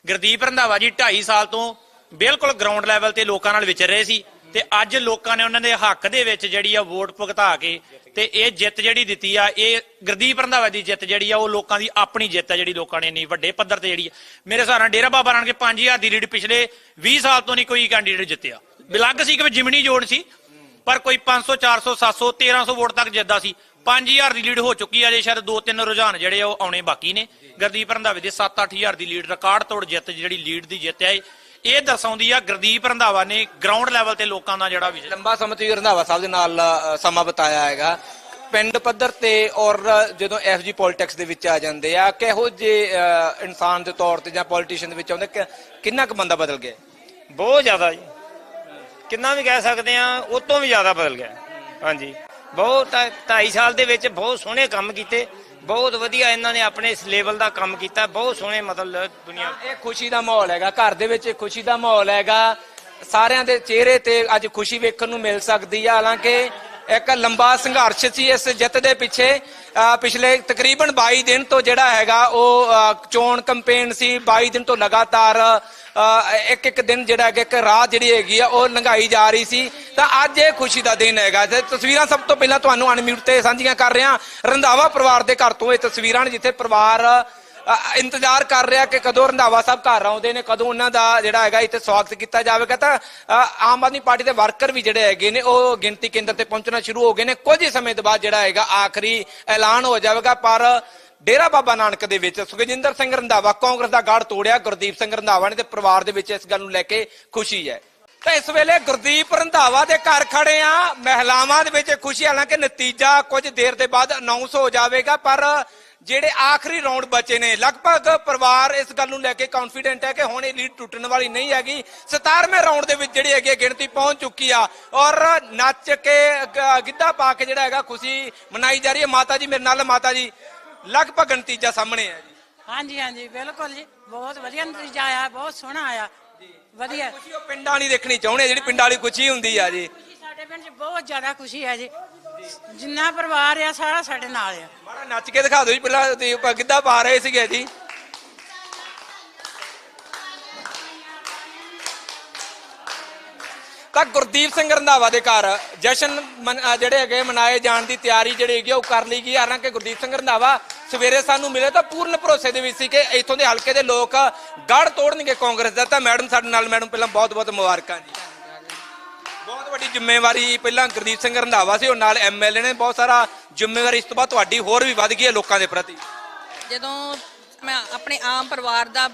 ਗੁਰਦੀਪ ਰੰਧਾਵਾ ਜੀ 2.5 ਸਾਲ ਤੋਂ ਬਿਲਕੁਲ ਗਰਾਊਂਡ ਲੈਵਲ ਤੇ ਲੋਕਾਂ ਨਾਲ ਵਿਚਰ ਰਹੇ ਸੀ ਤੇ ਅੱਜ ਲੋਕਾਂ ਨੇ ਉਹਨਾਂ ਦੇ ਹੱਕ ਦੇ ਵਿੱਚ ਜਿਹੜੀ ਆ ਵੋਟ ਭੁਗਤਾ ਕੇ ਤੇ ਇਹ ਜਿੱਤ ਜਿਹੜੀ ਦਿੱਤੀ ਆ, ਇਹ ਗੁਰਦੀਪ ਰੰਧਾਵਾ ਦੀ ਜਿੱਤ ਜਿਹੜੀ ਆ, ਉਹ ਲੋਕਾਂ ਦੀ ਆਪਣੀ ਜਿੱਤ ਆ ਜਿਹੜੀ ਲੋਕਾਂ ਨੇ ਨਹੀਂ ਵੱਡੇ ਪੱਧਰ ਤੇ ਜਿਹੜੀ ਆ। ਮੇਰੇ ਹਿਸਾਬ ਨਾਲ ਡੇਰਾ ਬਾਬਾ ਨਾਨਕ 5000 ਦੀ ਲੀਡ ਪਿਛਲੇ 20 ਸਾਲ ਤੋਂ ਨਹੀਂ ਕੋਈ ਕੈਂਡੀਡੇਟ ਜਿੱਤਿਆ। ਬਿਲੰਗ ਸੀ ਕਿ ਜਿਮਣੀ ਜੋੜ ਸੀ, ਪਰ ਕੋਈ 500 400 700 1300 ਵੋਟ ਤੱਕ ਜਿੱਤਦਾ ਸੀ। 5000 ਦੀ ਲੀਡ ਹੋ ਚੁੱਕੀ ਆ ਜੇ ਸ਼ਾਇਦ ਦੋ ਤਿੰਨ ਰੁਝਾਨ ਜਿਹੜੇ ਆ ਉਹ ਆਉਣੇ ਬਾਕੀ ਨੇ। ਗੁਰਦੀਪ ਰੰਧਾਵੇ ਦੇ 7-8000 ਦੀ ਲੀਡ ਰਿਕਾਰਡ ਤੋੜ ਜਿੱਤ ਜਿਹੜੀ ਲੀਡ ਦੀ ਜਿੱਤ ਹੈ ਇਹ ਦਰਸਾਉਂਦੀ ਆ ਗੁਰਦੀਪ ਰੰਧਾਵਾ ਨੇ ਗਰਾਊਂਡ ਲੈਵਲ ਤੇ ਲੋਕਾਂ ਦਾ ਜਿਹੜਾ ਵਿਜਨ ਲੰਬਾ ਸਮਾਂ ਤੁਸੀਂ ਰੰਧਾਵਾ ਸਾਹਿਬ ਦੇ ਨਾਲ ਸਮਾਂ ਬਤਾਇਆ ਹੈਗਾ। ਪਿੰਡ ਪੱਧਰ ਤੇ ਔਰ ਜਦੋਂ ਐਫਜੀ ਪੋਲਿਟਿਕਸ ਦੇ ਵਿੱਚ ਆ ਜਾਂਦੇ ਆ ਕਿਹੋ ਜੇ ਇਨਸਾਨ ਦੇ ਤੌਰ ਤੇ ਜਾਂ ਪੋਲੀਟੀਸ਼ੀਅਨ ਦੇ ਵਿੱਚ ਆਉਂਦੇ ਕਿ- ਕਿੰਨਾ ਕੁ ਬੰਦਾ ਬਦਲ ਗਿਆ? ਬਹੁਤ ਜ਼ਿਆਦਾ ਜੀ। ਕਿੰਨਾ ਵੀ ਕਹਿ ਸਕਦੇ ਆ ਉਹ ਤੋਂ ਵੀ ਜ਼ਿਆਦਾ ਬਦਲ ਗਿਆ। ਹਾਂਜੀ। ਬਹੁਤ 2.5 ਸਾਲ ਦੇ ਵਿੱਚ ਬਹੁਤ ਸੋਹਣੇ ਕੰਮ ਕੀਤੇ। ਬਹੁਤ ਵਧੀਆ ਇਹਨਾਂ ਨੇ ਆਪਣੇ ਇਸ ਲੈਵਲ ਦਾ ਕੰਮ ਕੀਤਾ ਬਹੁਤ ਸੋਹਣੇ ਮਤਲਬ ਦੁਨੀਆ। ਇਹ ਖੁਸ਼ੀ ਦਾ ਮਾਹੌਲ ਹੈਗਾ ਘਰ ਦੇ ਵਿੱਚ ਖੁਸ਼ੀ ਦਾ ਮਾਹੌਲ ਹੈਗਾ। ਸਾਰਿਆਂ ਦੇ ਚਿਹਰੇ ਤੇ ਅੱਜ ਖੁਸ਼ੀ ਵੇਖਣ ਨੂੰ ਮਿਲ ਸਕਦੀ ਆ। ਹਾਲਾਂਕਿ ਇੱਕ ਲੰਬਾ ਸੰਘਰਸ਼ ਸੀ ਇਸ ਜਿੱਤ ਦੇ ਪਿੱਛੇ। ਅ, ਪਿਛਲੇ ਤਕਰੀਬਨ 22 ਦਿਨ ਤੋਂ ਜਿਹੜਾ ਹੈਗਾ ਉਹ ਚੋਣ ਕੈਂਪੇਨ ਸੀ। 22 ਦਿਨ ਤੋਂ ਲਗਾਤਾਰ ਇੱਕ ਇੱਕ ਦਿਨ ਜਿਹੜਾ ਹੈਗਾ ਇੱਕ ਰਾਹ ਜਿਹੜੀ ਹੈਗੀ ਆ ਉਹ ਲੰਘਾਈ ਜਾ ਰਹੀ ਸੀ। ਤਾਂ ਅੱਜ ਇਹ ਖੁਸ਼ੀ ਦਾ ਦਿਨ ਹੈਗਾ। ਤੇ ਤਸਵੀਰਾਂ ਸਭ ਤੋਂ ਪਹਿਲਾਂ ਤੁਹਾਨੂੰ ਅਨਮਿਊਟ ਤੇ ਸਾਂਝੀਆਂ ਕਰ ਰਿਹਾ। ਰੰਧਾਵਾ ਪਰਿਵਾਰ ਦੇ ਘਰ ਤੋਂ ਇਹ ਤਸਵੀਰਾਂ ਨੇ ਜਿੱਥੇ ਪਰਿਵਾਰ ਇੰਤਜ਼ਾਰ ਕਰ ਰਿਹਾ ਕਿ ਕਦੋਂ ਰੰਧਾਵਾ ਸਾਹਿਬ ਘਰ ਆਉਂਦੇ ਨੇ ਕਦੋਂ ਉਹਨਾਂ ਦਾ ਜਿਹੜਾ ਹੈਗਾ ਇੱਥੇ ਸਵਾਗਤ ਕੀਤਾ ਜਾਵੇਗਾ। ਤਾਂ ਅ, ਆਮ ਆਦਮੀ ਪਾਰਟੀ ਦੇ ਵਰਕਰ ਵੀ ਜਿਹੜੇ ਹੈਗੇ ਨੇ ਉਹ ਗਿਣਤੀ ਕੇਂਦਰ ਤੇ ਪਹੁੰਚਣਾ ਸ਼ੁਰੂ ਹੋ ਗਏ ਨੇ। ਕੁਝ ਹੀ ਸਮੇਂ ਤੋਂ ਬਾਅਦ ਜਿਹੜਾ ਹੈਗਾ ਆਖਰੀ ਐਲਾਨ ਹੋ ਜਾਵੇਗਾ। ਪਰ ਡੇਰਾ ਬਾਬਾ ਨਾਨਕ ਦੇ ਵਿੱਚ ਸੁਖਜਿੰਦਰ ਸਿੰਘ ਰੰਧਾਵਾ ਕਾਂਗਰਸ ਦਾ ਗੜ ਤੋੜਿਆ, ਗੁਰਦੀਪ ਸਿੰਘ ਰੰਧਾਵਾ ਨੇ ਤੇ ਪਰਿਵਾਰ ਦੇ ਵਿੱਚ ਇਸ ਗੱਲ ਨੂੰ ਲੈ ਕੇ ਖੁਸ਼ੀ ਹੈ। ਤਾਂ ਇਸ ਵੇਲੇ ਗੁਰਦੀਪ ਰੰਧਾਵਾ ਦੇ ਘਰ ਖੜੇ ਆ। ਮਹਿਲਾਵਾਂ ਦੇ ਵਿੱਚ ਖੁਸ਼ੀ, ਹਾਲਾਂਕਿ ਨਤੀਜਾ ਕੁਝ ਦੇਰ ਦੇ ਬਾਅਦ ਅਨਾਉਂਸ ਹੋ ਜਾਵੇਗਾ, ਪਰ ਜਿਹੜੇ ਆਖਰੀ ਰਾਉਂਡ ਬਚੇ ਨੇ, ਲਗਭਗ ਪਰਿਵਾਰ ਇਸ ਗੱਲ ਨੂੰ ਲੈ ਕੇ ਕੌਨਫੀਡੈਂਟ ਹੈ ਕਿ ਹੁਣ ਇਹ ਲੀਡ ਟੁੱਟਣ ਵਾਲੀ ਨਹੀਂ ਹੈਗੀ। 17ਵੇਂ ਰਾਉਂਡ ਦੇ ਵਿੱਚ ਜਿਹੜੀ ਹੈਗੀ ਹੈ ਗਿਣਤੀ ਪਹੁੰਚ ਚੁੱਕੀ ਆ ਔਰ ਨੱਚ ਕੇ ਗਿੱਧਾ ਪਾ ਕੇ ਜਿਹੜਾ ਹੈਗਾ ਖੁਸ਼ੀ ਮਨਾਈ ਜਾ ਰਹੀ ਹੈ। ਮਾਤਾ ਜੀ ਮੇਰੇ ਨਾਲ, ਮਾਤਾ ਜੀ। ਲਗਭਗ ਨਤੀਜਾ ਸਾਹਮਣੇ ਹੈ ਜੀ। ਹਾਂਜੀ ਹਾਂਜੀ ਬਿਲਕੁਲ ਜੀ। ਬਹੁਤ ਵਧੀਆ ਨਤੀਜਾ ਆਇਆ ਬਹੁਤ ਸੋਹਣਾ ਆਇਆ। ਵਧੀਆ। ਖੁਸ਼ੀ ਉਹ ਪਿੰਡਾਂ ਵਾਲੀ ਦੇਖਣੀ ਚਾਹੁੰਦੇ ਆ ਜਿਹੜੀ ਪਿੰਡਾਂ ਵਾਲੀ ਖੁਸ਼ੀ ਹੁੰਦੀ ਆ ਜੀ। ਖੁਸ਼ੀ ਸਾਡੇ ਪਿੰਡ 'ਚ ਬਹੁਤ ਜ਼ਿਆਦਾ ਖੁਸ਼ੀ ਹੈ ਜੀ। ਜਿੰਨਾ ਪਰਿਵਾਰ ਆ ਸਾਰਾ ਸਾਡੇ ਨਾਲ ਆ। ਮਾੜਾ ਨੱਚ ਕੇ ਦਿਖਾ ਦਿਓ ਜੀ ਪਹਿਲਾਂ ਤੁਸੀਂ ਆਪਾਂ ਗਿੱਧਾ ਪਾ ਰਹੇ ਸੀਗੇ ਜੀ? ਤਾਂ ਗੁਰਦੀਪ ਸਿੰਘ ਰੰਧਾਵਾ ਦੇ ਘਰ ਜਸ਼ਨ ਜਿਹੜੇ ਹੈਗੇ ਮਨਾਏ ਜਾਣ ਦੀ ਤਿਆਰੀ ਜਿਹੜੀ ਹੈਗੀ ਉਹ ਕਰ ਲਈ ਗਈ। ਹਾਲਾਂਕਿ ਗੁਰਦੀਪ ਸਿੰਘ ਰੰਧਾਵਾ ਸਵੇਰੇ ਸਾਨੂੰ ਮਿਲੇ ਤਾਂ ਪੂਰਨ ਭਰੋਸੇ ਦੇ ਵਿੱਚ ਸੀ ਕਿ ਇੱਥੋਂ ਦੇ ਹਲਕੇ ਦੇ ਲੋਕ ਗੜ ਤੋੜਨਗੇ ਕਾਂਗਰਸ ਦਾ। ਤਾਂ ਮੈਡਮ ਸਾਡੇ ਨਾਲ, ਮੈਡਮ ਪਹਿਲਾਂ ਬਹੁਤ ਬਹੁਤ ਮੁਬਾਰਕਾਂ ਜੀ। ਬਹੁਤ ਵੱਡੀ ਜ਼ਿੰਮੇਵਾਰੀ ਪਹਿਲਾਂ ਗੁਰਦੀਪ ਸਿੰਘ ਰੰਧਾਵਾ ਸੀ, ਉਹ ਨਾਲ ਐਮਐਲਏ ਨੇ। ਬਹੁਤ ਸਾਰਾ ਜ਼ਿੰਮੇਵਾਰੀ ਇਸ ਤੋਂ ਬਾਅਦ ਤੁਹਾਡੀ ਹੋਰ ਵੀ ਵੱਧ ਗਈ ਹੈ ਲੋਕਾਂ ਦੇ ਪ੍ਰਤੀ। ਜਦੋਂ ਮੈਂ ਆਪਣੇ ਆਮ ਪਰਿਵਾਰ ਦਾ,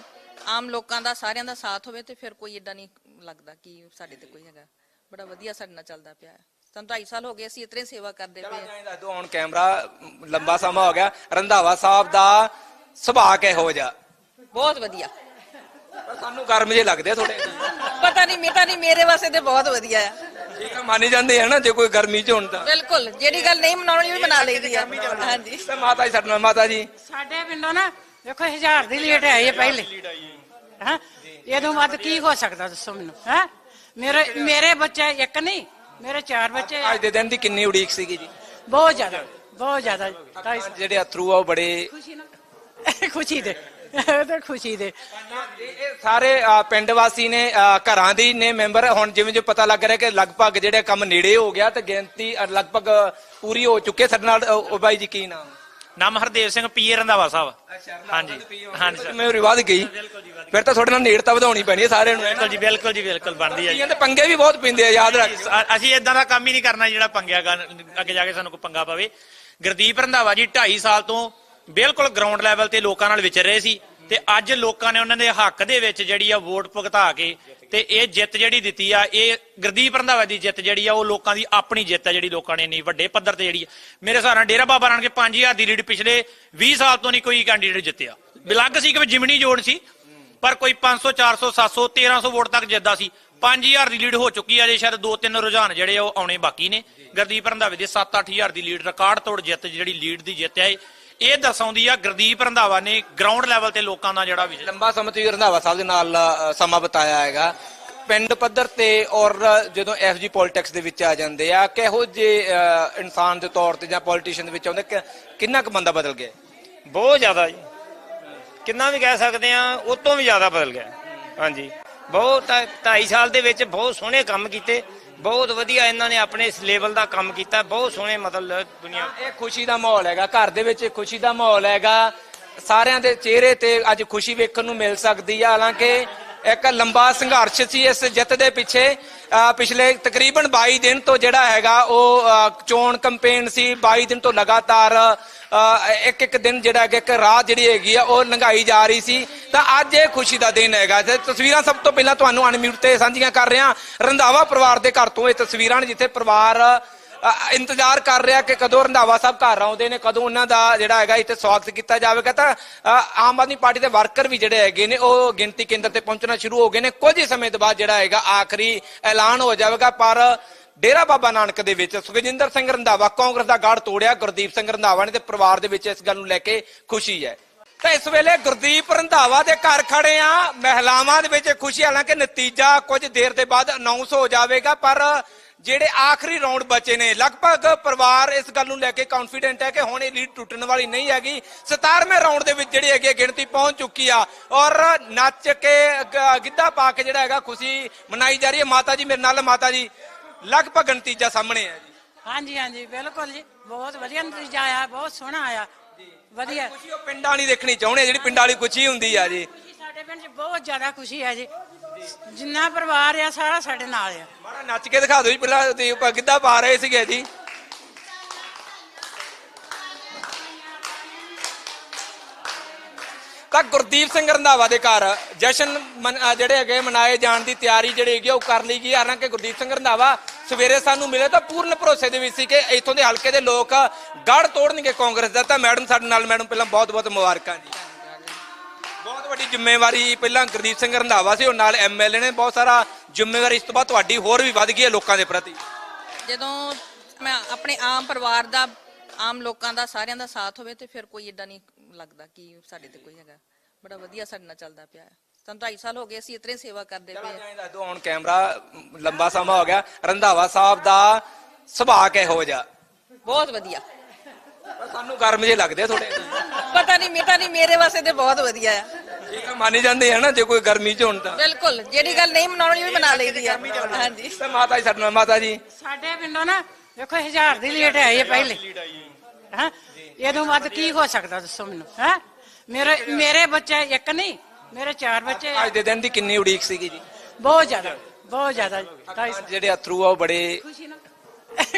ਆਮ ਲੋਕਾਂ ਦਾ, ਸਾਰਿਆਂ ਦਾ ਸਾਥ ਹੋਵੇ ਤੇ ਫਿਰ ਕੋਈ ਏਡਾ ਨਹੀਂ ਲੱਗਦਾ ਕਿ ਸਾਡੇ ਤੇ ਕੋਈ ਹੈਗਾ। ਬੜਾ ਵਧੀਆ ਸਾਡੇ ਨਾਲ ਚੱਲਦਾ ਪਿਆ। ਹੈ ਸਾਨੂੰ 2.5 ਸਾਲ ਹੋ ਗਏ ਅਸੀਂ ਇਤਨੇ ਸੇਵਾ ਕਰਦੇ ਪਏ ਹਾਂ। ਦੱਸ ਦਿਓ ਔਨ ਕੈਮਰਾ ਲੰਬਾ ਸਮਾਂ ਹੋ ਗਿਆ। ਰੰਧਾਵਾ ਸਾਹਿਬ ਦਾ ਸੁਭਾਅ ਕਿਹੋ ਜਿਹਾ? ਬਹੁਤ ਵਧੀਆ। ਸਾਨੂੰ ਗਰਮ ਜੇ ਲੱਗਦੇ ਆ ਥੋੜੇ ਪਤਾ ਨਹੀਂ ਮੇਤਾ ਨਹੀਂ ਮੇਰੇ ਵਾਸਤੇ ਤੇ ਬਹੁਤ ਵਧੀਆ ਆ। ਠੀਕ ਆ ਮੰਨ ਜਾਂਦੇ ਆ ਨਾ ਜੇ ਕੋਈ ਗਰਮੀ ਚ ਹੋਣ ਤਾਂ। ਬਿਲਕੁਲ ਜਿਹੜੀ ਗੱਲ ਨਹੀਂ ਮਨਾਉਣੀ ਵੀ ਮਨਾ ਲਈਦੀ ਆ। ਹਾਂਜੀ। ਤਾਂ ਮਾਤਾ ਜੀ ਸਾਡੇ ਨਾਲ ਮਾਤਾ ਜੀ। ਸਾਡੇ ਪਿੰਡੋਂ ਨਾ ਦੇਖੋ ਹਜ਼ਾਰ ਦੀ ਲੀਟ ਆਈ ਹੈ ਪਹਿਲੇ। ਹਾਂ ਇਹਦੋਂ ਵੱਧ ਕੀ ਹੋ ਸਕਦਾ ਦੱਸੋ ਮੈਨੂੰ ਹੈ? ਮੇਰੇ ਮੇਰੇ ਬੱਚੇ ਇੱਕ ਨਹੀਂ ਮੇਰੇ ਚਾਰ ਬੱਚੇ ਆ। ਅੱਜ ਦੇ ਦਿਨ ਦੀ ਕਿੰਨੀ ਉਡੀਕ ਸੀਗੀ ਜੀ? ਬਹੁਤ ਜ਼ਿਆਦਾ ਬਹੁਤ ਜ਼ਿਆਦਾ ਢਾਈ। ਜਿਹੜੇ ਅਥਰੂ ਆ ਉਹ ਬੜੇ ਖੁਸ਼ੀ ਦੇ ਉਹ ਤਾਂ ਖੁਸ਼ੀ ਦੇ। ਇਹ ਇਹ ਸਾਰੇ ਅ, ਪਿੰਡ ਵਾਸੀ ਨੇ ਅ, ਘਰਾਂ ਦੀ ਨੇ ਮੈਂਬਰ। ਹੁਣ ਜਿਵੇਂ ਜਿਵੇਂ ਪਤਾ ਲੱਗ ਰਿਹਾ ਕਿ ਲਗਭਗ ਜਿਹੜੇ ਕੰਮ ਨੇੜੇ ਹੋ ਗਿਆ ਤੇ ਗਿਣਤੀ ਅ, ਲਗਭਗ ਪੂਰੀ ਹੋ ਚੁੱਕੀ ਹੈ। ਸਾਡੇ ਨਾਲ ਅ, ਉਹ ਬਾਈ ਜੀ ਕੀ ਨਾਮ? ਨਾਮ ਹਰਦੇਵ ਸਿੰਘ ਪੀਏ ਰੰਧਾਵਾ ਸਾਹਿਬ। ਹਾਂਜੀ ਹਾਂਜੀ। ਸਰ ਮੈਂ ਰਿਵਾਦ ਗਈ। ਫਿਰ ਤਾਂ ਤੁਹਾਡੇ ਨਾਲ ਨੇੜਤਾ ਵਧਾਉਣੀ ਪੈਣੀ ਹੈ ਸਾਰਿਆਂ ਨੂੰ ਬਿਲਕੁਲ ਜੀ ਬਿਲਕੁਲ ਜੀ ਬਿਲਕੁਲ ਬਣਦੀ ਹੈ ਜੀ। ਤੇ ਪੰਗੇ ਵੀ ਬਹੁਤ ਪਿੰਦੇ ਆ ਯਾਦ ਰੱਖ। ਅਸੀਂ ਇਦਾਂ ਦਾ ਕੰਮ ਹੀ ਨਹੀਂ ਕਰਨਾ ਜਿਹੜਾ ਪੰਗਿਆ ਅੱਗੇ ਜਾ ਕੇ ਸਾਨੂੰ ਕੋਈ ਪੰਗਾ ਪਵੇ। ਗੁਰਦੀਪ ਰੰਧਾਵਾ ਜੀ 2.5 ਸਾਲ ਤੋਂ ਬਿਲਕੁਲ ਗਰਾਊਂਡ ਲੈਵਲ ਤੇ ਲੋਕਾਂ ਨਾਲ ਵਿਚਰ ਰਹੇ ਸੀ ਤੇ ਅੱਜ ਲੋਕਾਂ ਨੇ ਉਹਨਾਂ ਦੇ ਹੱਕ ਦੇ ਵਿੱਚ ਜਿਹੜੀ ਆ ਵੋਟ ਭੁਗਤਾ ਕੇ ਤੇ ਇਹ ਜਿੱਤ ਜਿਹੜੀ ਦਿੱਤੀ ਆ, ਇਹ ਗੁਰਦੀਪ ਰੰਧਾਵਾ ਦੀ ਜਿੱਤ ਜਿਹੜੀ ਆ, ਉਹ ਲੋਕਾਂ ਦੀ ਆਪਣੀ ਜਿੱਤ ਆ ਜਿਹੜੀ ਲੋਕਾਂ ਨੇ ਨਹੀਂ ਵੱਡੇ ਪੱਧਰ ਤੇ ਜਿਹੜੀ ਆ। ਮੇਰੇ ਹਿਸਾਬ ਨਾਲ ਡੇਰਾ ਬਾਬਾ ਨਾਨਕ 5000 ਦੀ ਲੀਡ ਪਿਛਲੇ 20 ਸਾਲ ਤੋਂ ਨਹੀਂ ਕੋਈ ਕੈਂਡੀਡੇਟ ਜਿੱਤਿਆ। ਬਿਲੱਗ ਸੀ ਕਿ ਜਿਮਣੀ ਜੋੜ ਸੀ, ਪਰ ਕੋਈ 500 400 700 1300 ਵੋਟ ਤੱਕ ਜਿੱਤਦਾ ਸੀ। 5000 ਦੀ ਲੀਡ ਹੋ ਚੁੱਕੀ ਆ ਜੇ ਸ਼ਾਇਦ ਦੋ ਤਿੰਨ ਰੁਝਾਨ ਜਿਹੜੇ ਆ ਉਹ ਆਉਣੇ ਬਾਕੀ ਨੇ। ਗੁਰਦੀਪ ਰੰਧਾਵੇ ਦੇ 7-8000 ਦੀ ਲੀਡ ਰਿਕਾਰਡ ਤੋੜ ਜਿੱਤ ਜਿਹੜੀ ਲੀਡ ਦੀ ਜਿੱਤ ਹੈ ਇਹ ਦਰਸਾਉਂਦੀ ਆ ਗੁਰਦੀਪ ਰੰਧਾਵਾ ਨੇ ਗਰਾਊਂਡ ਲੈਵਲ ਤੇ ਲੋਕਾਂ ਦਾ ਜਿਹੜਾ ਵਿਜਨ ਲੰਬਾ ਸਮਾਂ ਤੁਸੀਂ ਰੰਧਾਵਾ ਸਾਹਿਬ ਦੇ ਨਾਲ ਸਮਾਂ ਬਤਾਇਆ ਹੈਗਾ। ਪਿੰਡ ਪੱਧਰ ਤੇ ਔਰ ਜਦੋਂ ਐਫਜੀ ਪੋਲਿਟਿਕਸ ਦੇ ਵਿੱਚ ਆ ਜਾਂਦੇ ਆ ਕਿਹੋ ਜੇ ਇਨਸਾਨ ਦੇ ਤੌਰ ਤੇ ਜਾਂ ਪੋਲੀਟੀਸ਼ੀਅਨ ਦੇ ਵਿੱਚ ਆਉਂਦੇ ਕਿ- ਕਿੰਨਾ ਕੁ ਬੰਦਾ ਬਦਲ ਗਿਆ? ਬਹੁਤ ਜ਼ਿਆਦਾ ਜੀ। ਕਿੰਨਾ ਵੀ ਕਹਿ ਸਕਦੇ ਆ ਉਹ ਤੋਂ ਵੀ ਜ਼ਿਆਦਾ ਬਦਲ ਗਿਆ। ਹਾਂਜੀ। ਬਹੁਤ 2.5 ਸਾਲ ਦੇ ਵਿੱਚ ਬਹੁਤ ਸੋਹਣੇ ਕੰਮ ਕੀਤੇ। ਬਹੁਤ ਵਧੀਆ ਇਹਨਾਂ ਨੇ ਆਪਣੇ ਇਸ ਲੈਵਲ ਦਾ ਕੰਮ ਕੀਤਾ। ਬਹੁਤ ਸੋਹਣੇ ਮਤਲਬ ਦੁਨੀਆ ਇਹ ਖੁਸ਼ੀ ਦਾ ਮਾਹੌਲ ਹੈਗਾ। ਘਰ ਦੇ ਵਿੱਚ ਖੁਸ਼ੀ ਦਾ ਮਾਹੌਲ ਹੈਗਾ। ਸਾਰਿਆਂ ਦੇ ਚਿਹਰੇ ਤੇ ਅੱਜ ਖੁਸ਼ੀ ਵੇਖਣ ਨੂੰ ਮਿਲ ਸਕਦੀ ਆ। ਹਾਲਾਂਕਿ ਇੱਕ ਲੰਬਾ ਸੰਘਰਸ਼ ਸੀ ਇਸ ਜਿੱਤ ਦੇ ਪਿੱਛੇ। ਅਹ, ਪਿਛਲੇ ਤਕਰੀਬਨ 22 ਦਿਨ ਤੋਂ ਜਿਹੜਾ ਹੈਗਾ, ਉਹ ਚੋਣ ਕੈਂਪੇਨ ਸੀ। 22 ਦਿਨ ਤੋਂ ਲਗਾਤਾਰ ਇੱਕ ਇੱਕ ਦਿਨ ਜਿਹੜਾ ਹੈਗਾ ਇੱਕ ਰਾਹ ਜਿਹੜੀ ਹੈਗੀ ਆ ਉਹ ਲੰਘਾਈ ਜਾ ਰਹੀ ਸੀ। ਤਾਂ ਅੱਜ ਇਹ ਖੁਸ਼ੀ ਦਾ ਦਿਨ ਹੈਗਾ। ਤੇ ਤਸਵੀਰਾਂ ਸਭ ਤੋਂ ਪਹਿਲਾਂ ਤੁਹਾਨੂੰ ਅਨਮਿਊਟ ਤੇ ਸਾਂਝੀਆਂ ਕਰ ਰਿਹਾ। ਰੰਧਾਵਾ ਪਰਿਵਾਰ ਦੇ ਘਰ ਤੋਂ ਇਹ ਤਸਵੀਰਾਂ ਨੇ ਜਿੱਥੇ ਪਰਿਵਾਰ ਇੰਤਜ਼ਾਰ ਕਰ ਰਿਹਾ ਕਿ ਕਦੋਂ ਰੰਧਾਵਾ ਸਾਹਿਬ ਘਰ ਆਉਂਦੇ ਨੇ ਕਦੋਂ ਉਹਨਾਂ ਦਾ ਜਿਹੜਾ ਹੈਗਾ ਇੱਥੇ ਸਵਾਗਤ ਕੀਤਾ ਜਾਵੇਗਾ। ਤਾਂ ਅ, ਆਮ ਆਦਮੀ ਪਾਰਟੀ ਦੇ ਵਰਕਰ ਵੀ ਜਿਹੜੇ ਹੈਗੇ ਨੇ ਉਹ ਗਿਣਤੀ ਕੇਂਦਰ ਤੇ ਪਹੁੰਚਣਾ ਸ਼ੁਰੂ ਹੋ ਗਏ ਨੇ। ਕੁਝ ਹੀ ਸਮੇਂ ਤੋਂ ਬਾਅਦ ਜਿਹੜਾ ਹੈਗਾ ਆਖਰੀ ਐਲਾਨ ਹੋ ਜਾਵੇਗਾ। ਪਰ ਡੇਰਾ ਬਾਬਾ ਨਾਨਕ ਦੇ ਵਿੱਚ ਸੁਖਜਿੰਦਰ ਸਿੰਘ ਰੰਧਾਵਾ ਕਾਂਗਰਸ ਦਾ ਗੜ ਤੋੜਿਆ, ਗੁਰਦੀਪ ਸਿੰਘ ਰੰਧਾਵਾ ਨੇ ਤੇ ਪਰਿਵਾਰ ਦੇ ਵਿੱਚ ਇਸ ਗੱਲ ਨੂੰ ਲੈ ਕੇ ਖੁਸ਼ੀ ਹੈ। ਤਾਂ ਇਸ ਵੇਲੇ ਗੁਰਦੀਪ ਰੰਧਾਵਾ ਦੇ ਘਰ ਖੜੇ ਆ, ਮਹਿਲਾਵਾਂ ਦੇ ਵਿੱਚ ਖੁਸ਼ੀ ਹਾਲਾਂਕਿ ਨਤੀਜਾ ਕੁਝ ਦੇਰ ਦੇ ਬਾਅਦ ਅਨਾਉਂਸ ਹੋ ਜਾਵੇਗਾ, ਪਰ ਜਿਹੜੇ ਆਖਰੀ ਰਾਉਂਡ ਬਚੇ ਨੇ, ਲਗਭਗ ਪਰਿਵਾਰ ਇਸ ਗੱਲ ਨੂੰ ਲੈ ਕੇ ਕੌਨਫੀਡੈਂਟ ਹੈ ਕਿ ਹੁਣ ਇਹ ਲੀਡ ਟੁੱਟਣ ਵਾਲੀ ਨਹੀਂ ਹੈਗੀ। 17ਵੇਂ ਰਾਉਂਡ ਦੇ ਵਿੱਚ ਜਿਹੜੀ ਹੈਗੀ ਹੈ, ਗਿਣਤੀ ਪਹੁੰਚ ਚੁੱਕੀ ਆ, ਔਰ ਨੱਚ ਕੇ ਗਿੱਧਾ ਪਾ ਕੇ ਜਿਹੜਾ ਹੈਗਾ ਖੁਸ਼ੀ ਮਨਾਈ ਜਾ ਰਹੀ ਹੈ। ਮਾਤਾ ਜੀ ਮੇਰੇ ਨਾਲ, ਮਾਤਾ ਜੀ। ਲਗਭਗ ਨਤੀਜਾ ਸਾਹਮਣੇ ਹੈ ਜੀ। ਹਾਂਜੀ ਹਾਂਜੀ ਬਿਲਕੁਲ ਜੀ। ਬਹੁਤ ਵਧੀਆ ਨਤੀਜਾ ਆਇਆ ਬਹੁਤ ਸੋਹਣਾ ਆਇਆ। ਵਧੀਆ। ਖੁਸ਼ੀ ਉਹ ਪਿੰਡਾਂ ਵਾਲੀ ਦੇਖਣੀ ਚਾਹੁੰਦੇ ਆ ਜਿਹੜੀ ਪਿੰਡਾਂ ਵਾਲੀ ਖੁਸ਼ੀ ਹੁੰਦੀ ਆ ਜੀ। ਖੁਸ਼ੀ ਸਾਡੇ ਪਿੰਡ 'ਚ ਬਹੁਤ ਜ਼ਿਆਦਾ ਖੁਸ਼ੀ ਹੈ ਜੀ। ਜਿੰਨਾ ਪਰਿਵਾਰ ਆ ਸਾਰਾ ਸਾਡੇ ਨਾਲ ਆ। ਮਾੜਾ ਨੱਚ ਕੇ ਦਿਖਾ ਦਿਓ ਜੀ ਪਹਿਲਾਂ ਤੁਸੀਂ ਆਪਾਂ ਗਿੱਧਾ ਪਾ ਰਹੇ ਸੀਗੇ ਜੀ? ਤਾਂ ਗੁਰਦੀਪ ਸਿੰਘ ਰੰਧਾਵਾ ਦੇ ਘਰ ਜਸ਼ਨ ਜਿਹੜੇ ਹੈਗੇ ਮਨਾਏ ਜਾਣ ਦੀ ਤਿਆਰੀ ਜਿਹੜੀ ਹੈਗੀ ਉਹ ਕਰ ਲਈ ਗਈ। ਹਾਲਾਂਕਿ ਗੁਰਦੀਪ ਸਿੰਘ ਰੰਧਾਵਾ ਸਵੇਰੇ ਸਾਨੂੰ ਮਿਲੇ ਤਾਂ ਪੂਰਨ ਭਰੋਸੇ ਦੇ ਵਿੱਚ ਸੀ ਕਿ ਇੱਥੋਂ ਦੇ ਹਲਕੇ ਦੇ ਲੋਕ ਗੜ ਤੋੜਨਗੇ ਕਾਂਗਰਸ ਦਾ। ਤਾਂ ਮੈਡਮ ਸਾਡੇ ਨਾਲ, ਮੈਡਮ ਪਹਿਲਾਂ ਬਹੁਤ ਬਹੁਤ ਮੁਬਾਰਕਾਂ ਜੀ। ਬਹੁਤ ਵੱਡੀ ਜ਼ਿੰਮੇਵਾਰੀ ਪਹਿਲਾਂ ਗੁਰਦੀਪ ਸਿੰਘ ਰੰਧਾਵਾ ਸੀ, ਉਹ ਨਾਲ ਐਮਐਲਏ ਨੇ ਬਹੁਤ ਸਾਰਾ ਜ਼ਿੰਮੇਵਾਰੀ, ਇਸ ਤੋਂ ਬਾਅਦ ਤੁਹਾਡੀ ਹੋਰ ਵੀ ਵੱਧ ਗਈ ਹੈ ਲੋਕਾਂ ਦੇ ਪ੍ਰਤੀ। ਜਦੋਂ ਮੈਂ ਆਪਣੇ ਆਮ ਪਰਿਵਾਰ ਦਾ, ਆਮ ਲੋਕਾਂ ਦਾ, ਸਾਰਿਆਂ ਦਾ ਸਾਥ ਹੋਵੇ ਤੇ ਫਿਰ ਕੋਈ ਏਡਾ ਨਹੀਂ ਲੱਗਦਾ ਕਿ ਸਾਡੇ ਤੇ ਕੋਈ ਹੈਗਾ। ਬੜਾ ਵਧੀਆ ਸਾਡੇ ਨਾਲ ਚੱਲਦਾ ਪਿਆ ਹੈ। ਸਾਨੂੰ 2.5 ਸਾਲ ਹੋ ਗਏ ਅਸੀਂ ਇਤਨੇ ਸੇਵਾ ਕਰਦੇ ਪਏ ਹਾਂ। ਦੱਸ ਦਿਓ ਔਨ ਕੈਮਰਾ ਲੰਬਾ ਸਮਾਂ ਹੋ ਗਿਆ। ਰੰਧਾਵਾ ਸਾਹਿਬ ਦਾ ਸੁਭਾਅ ਕਿਹੋ ਜਿਹਾ? ਬਹੁਤ ਵਧੀਆ। ਪਰ ਸਾਨੂੰ ਗਰਮ ਜੇ ਲੱਗਦੇ ਆ ਥੋੜੇ ਪਤਾ ਨਹੀਂ ਮੇਟਾ ਨਹੀਂ ਮੇਰੇ ਵਾਸਤੇ ਤੇ ਬਹੁਤ ਵਧੀਆ ਆ। ਠੀਕ ਆ ਮੰਨ ਜਾਂਦੇ ਆ ਨਾ ਜੇ ਕੋਈ ਗਰਮੀ ਚ ਹੋਣ ਤਾਂ। ਬਿਲਕੁਲ ਜਿਹੜੀ ਗੱਲ ਨਹੀਂ ਮਨਾਉਣੀ ਉਹ ਵੀ ਮਨਾ ਲਈਦੀ ਆ। ਹਾਂਜੀ। ਤੇ ਮਾਤਾ ਜੀ ਸਾਡੇ ਨਾਲ ਮਾਤਾ ਜੀ। ਸਾਡੇ ਪਿੰਡੋਂ ਨਾ ਵੇਖੋ ਹਜ਼ਾਰ ਦੀ ਲੀਡ ਆਈ ਹੈ ਪਹਿਲੇ। ਹਾਂ। ਇਹਦੋਂ ਵੱਧ ਕੀ ਹੋ ਸਕਦਾ ਦੱਸੋ ਮੈਨੂੰ ਹੈ? ਮੇਰੇ ਮੇਰੇ ਬੱਚੇ ਇੱਕ ਨਹੀਂ ਮੇਰੇ ਚਾਰ ਬੱਚੇ ਆ। ਅੱਜ ਦੇ ਦਿਨ ਦੀ ਕਿੰਨੀ ਉਡੀਕ ਸੀਗੀ ਜੀ ਬਹੁਤ ਜ਼ਿਆਦਾ ਬਹੁਤ ਜ਼ਿਆਦਾ ਢਾਈ ਸੌ। ਜਿਹੜੇ ਅਥਰੂ ਆ ਉਹ ਬੜੇ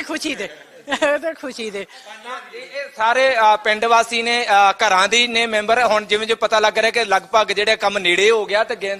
ਖੁਸ਼ੀ [laughs] ਦੇ ਇਹ ਤਾਂ ਖੁਸ਼ੀ ਦੇ ਇਹ ਸਾਰੇ ਅ, ਪਿੰਡ ਵਾਸੀ ਨੇ ਅ, ਘਰਾਂ ਦੀ ਨੇ ਮੈਂਬਰ ਹੁਣ ਜਿਵੇਂ ਜੋ ਪਤਾ ਲੱਗ ਰਿਹਾ ਕਿ ਲਗਭਗ ਜਿਹੜੇ ਕੰਮ ਨੇੜੇ ਹੋ ਗਿਆ ਤੇ ਗਿਣ-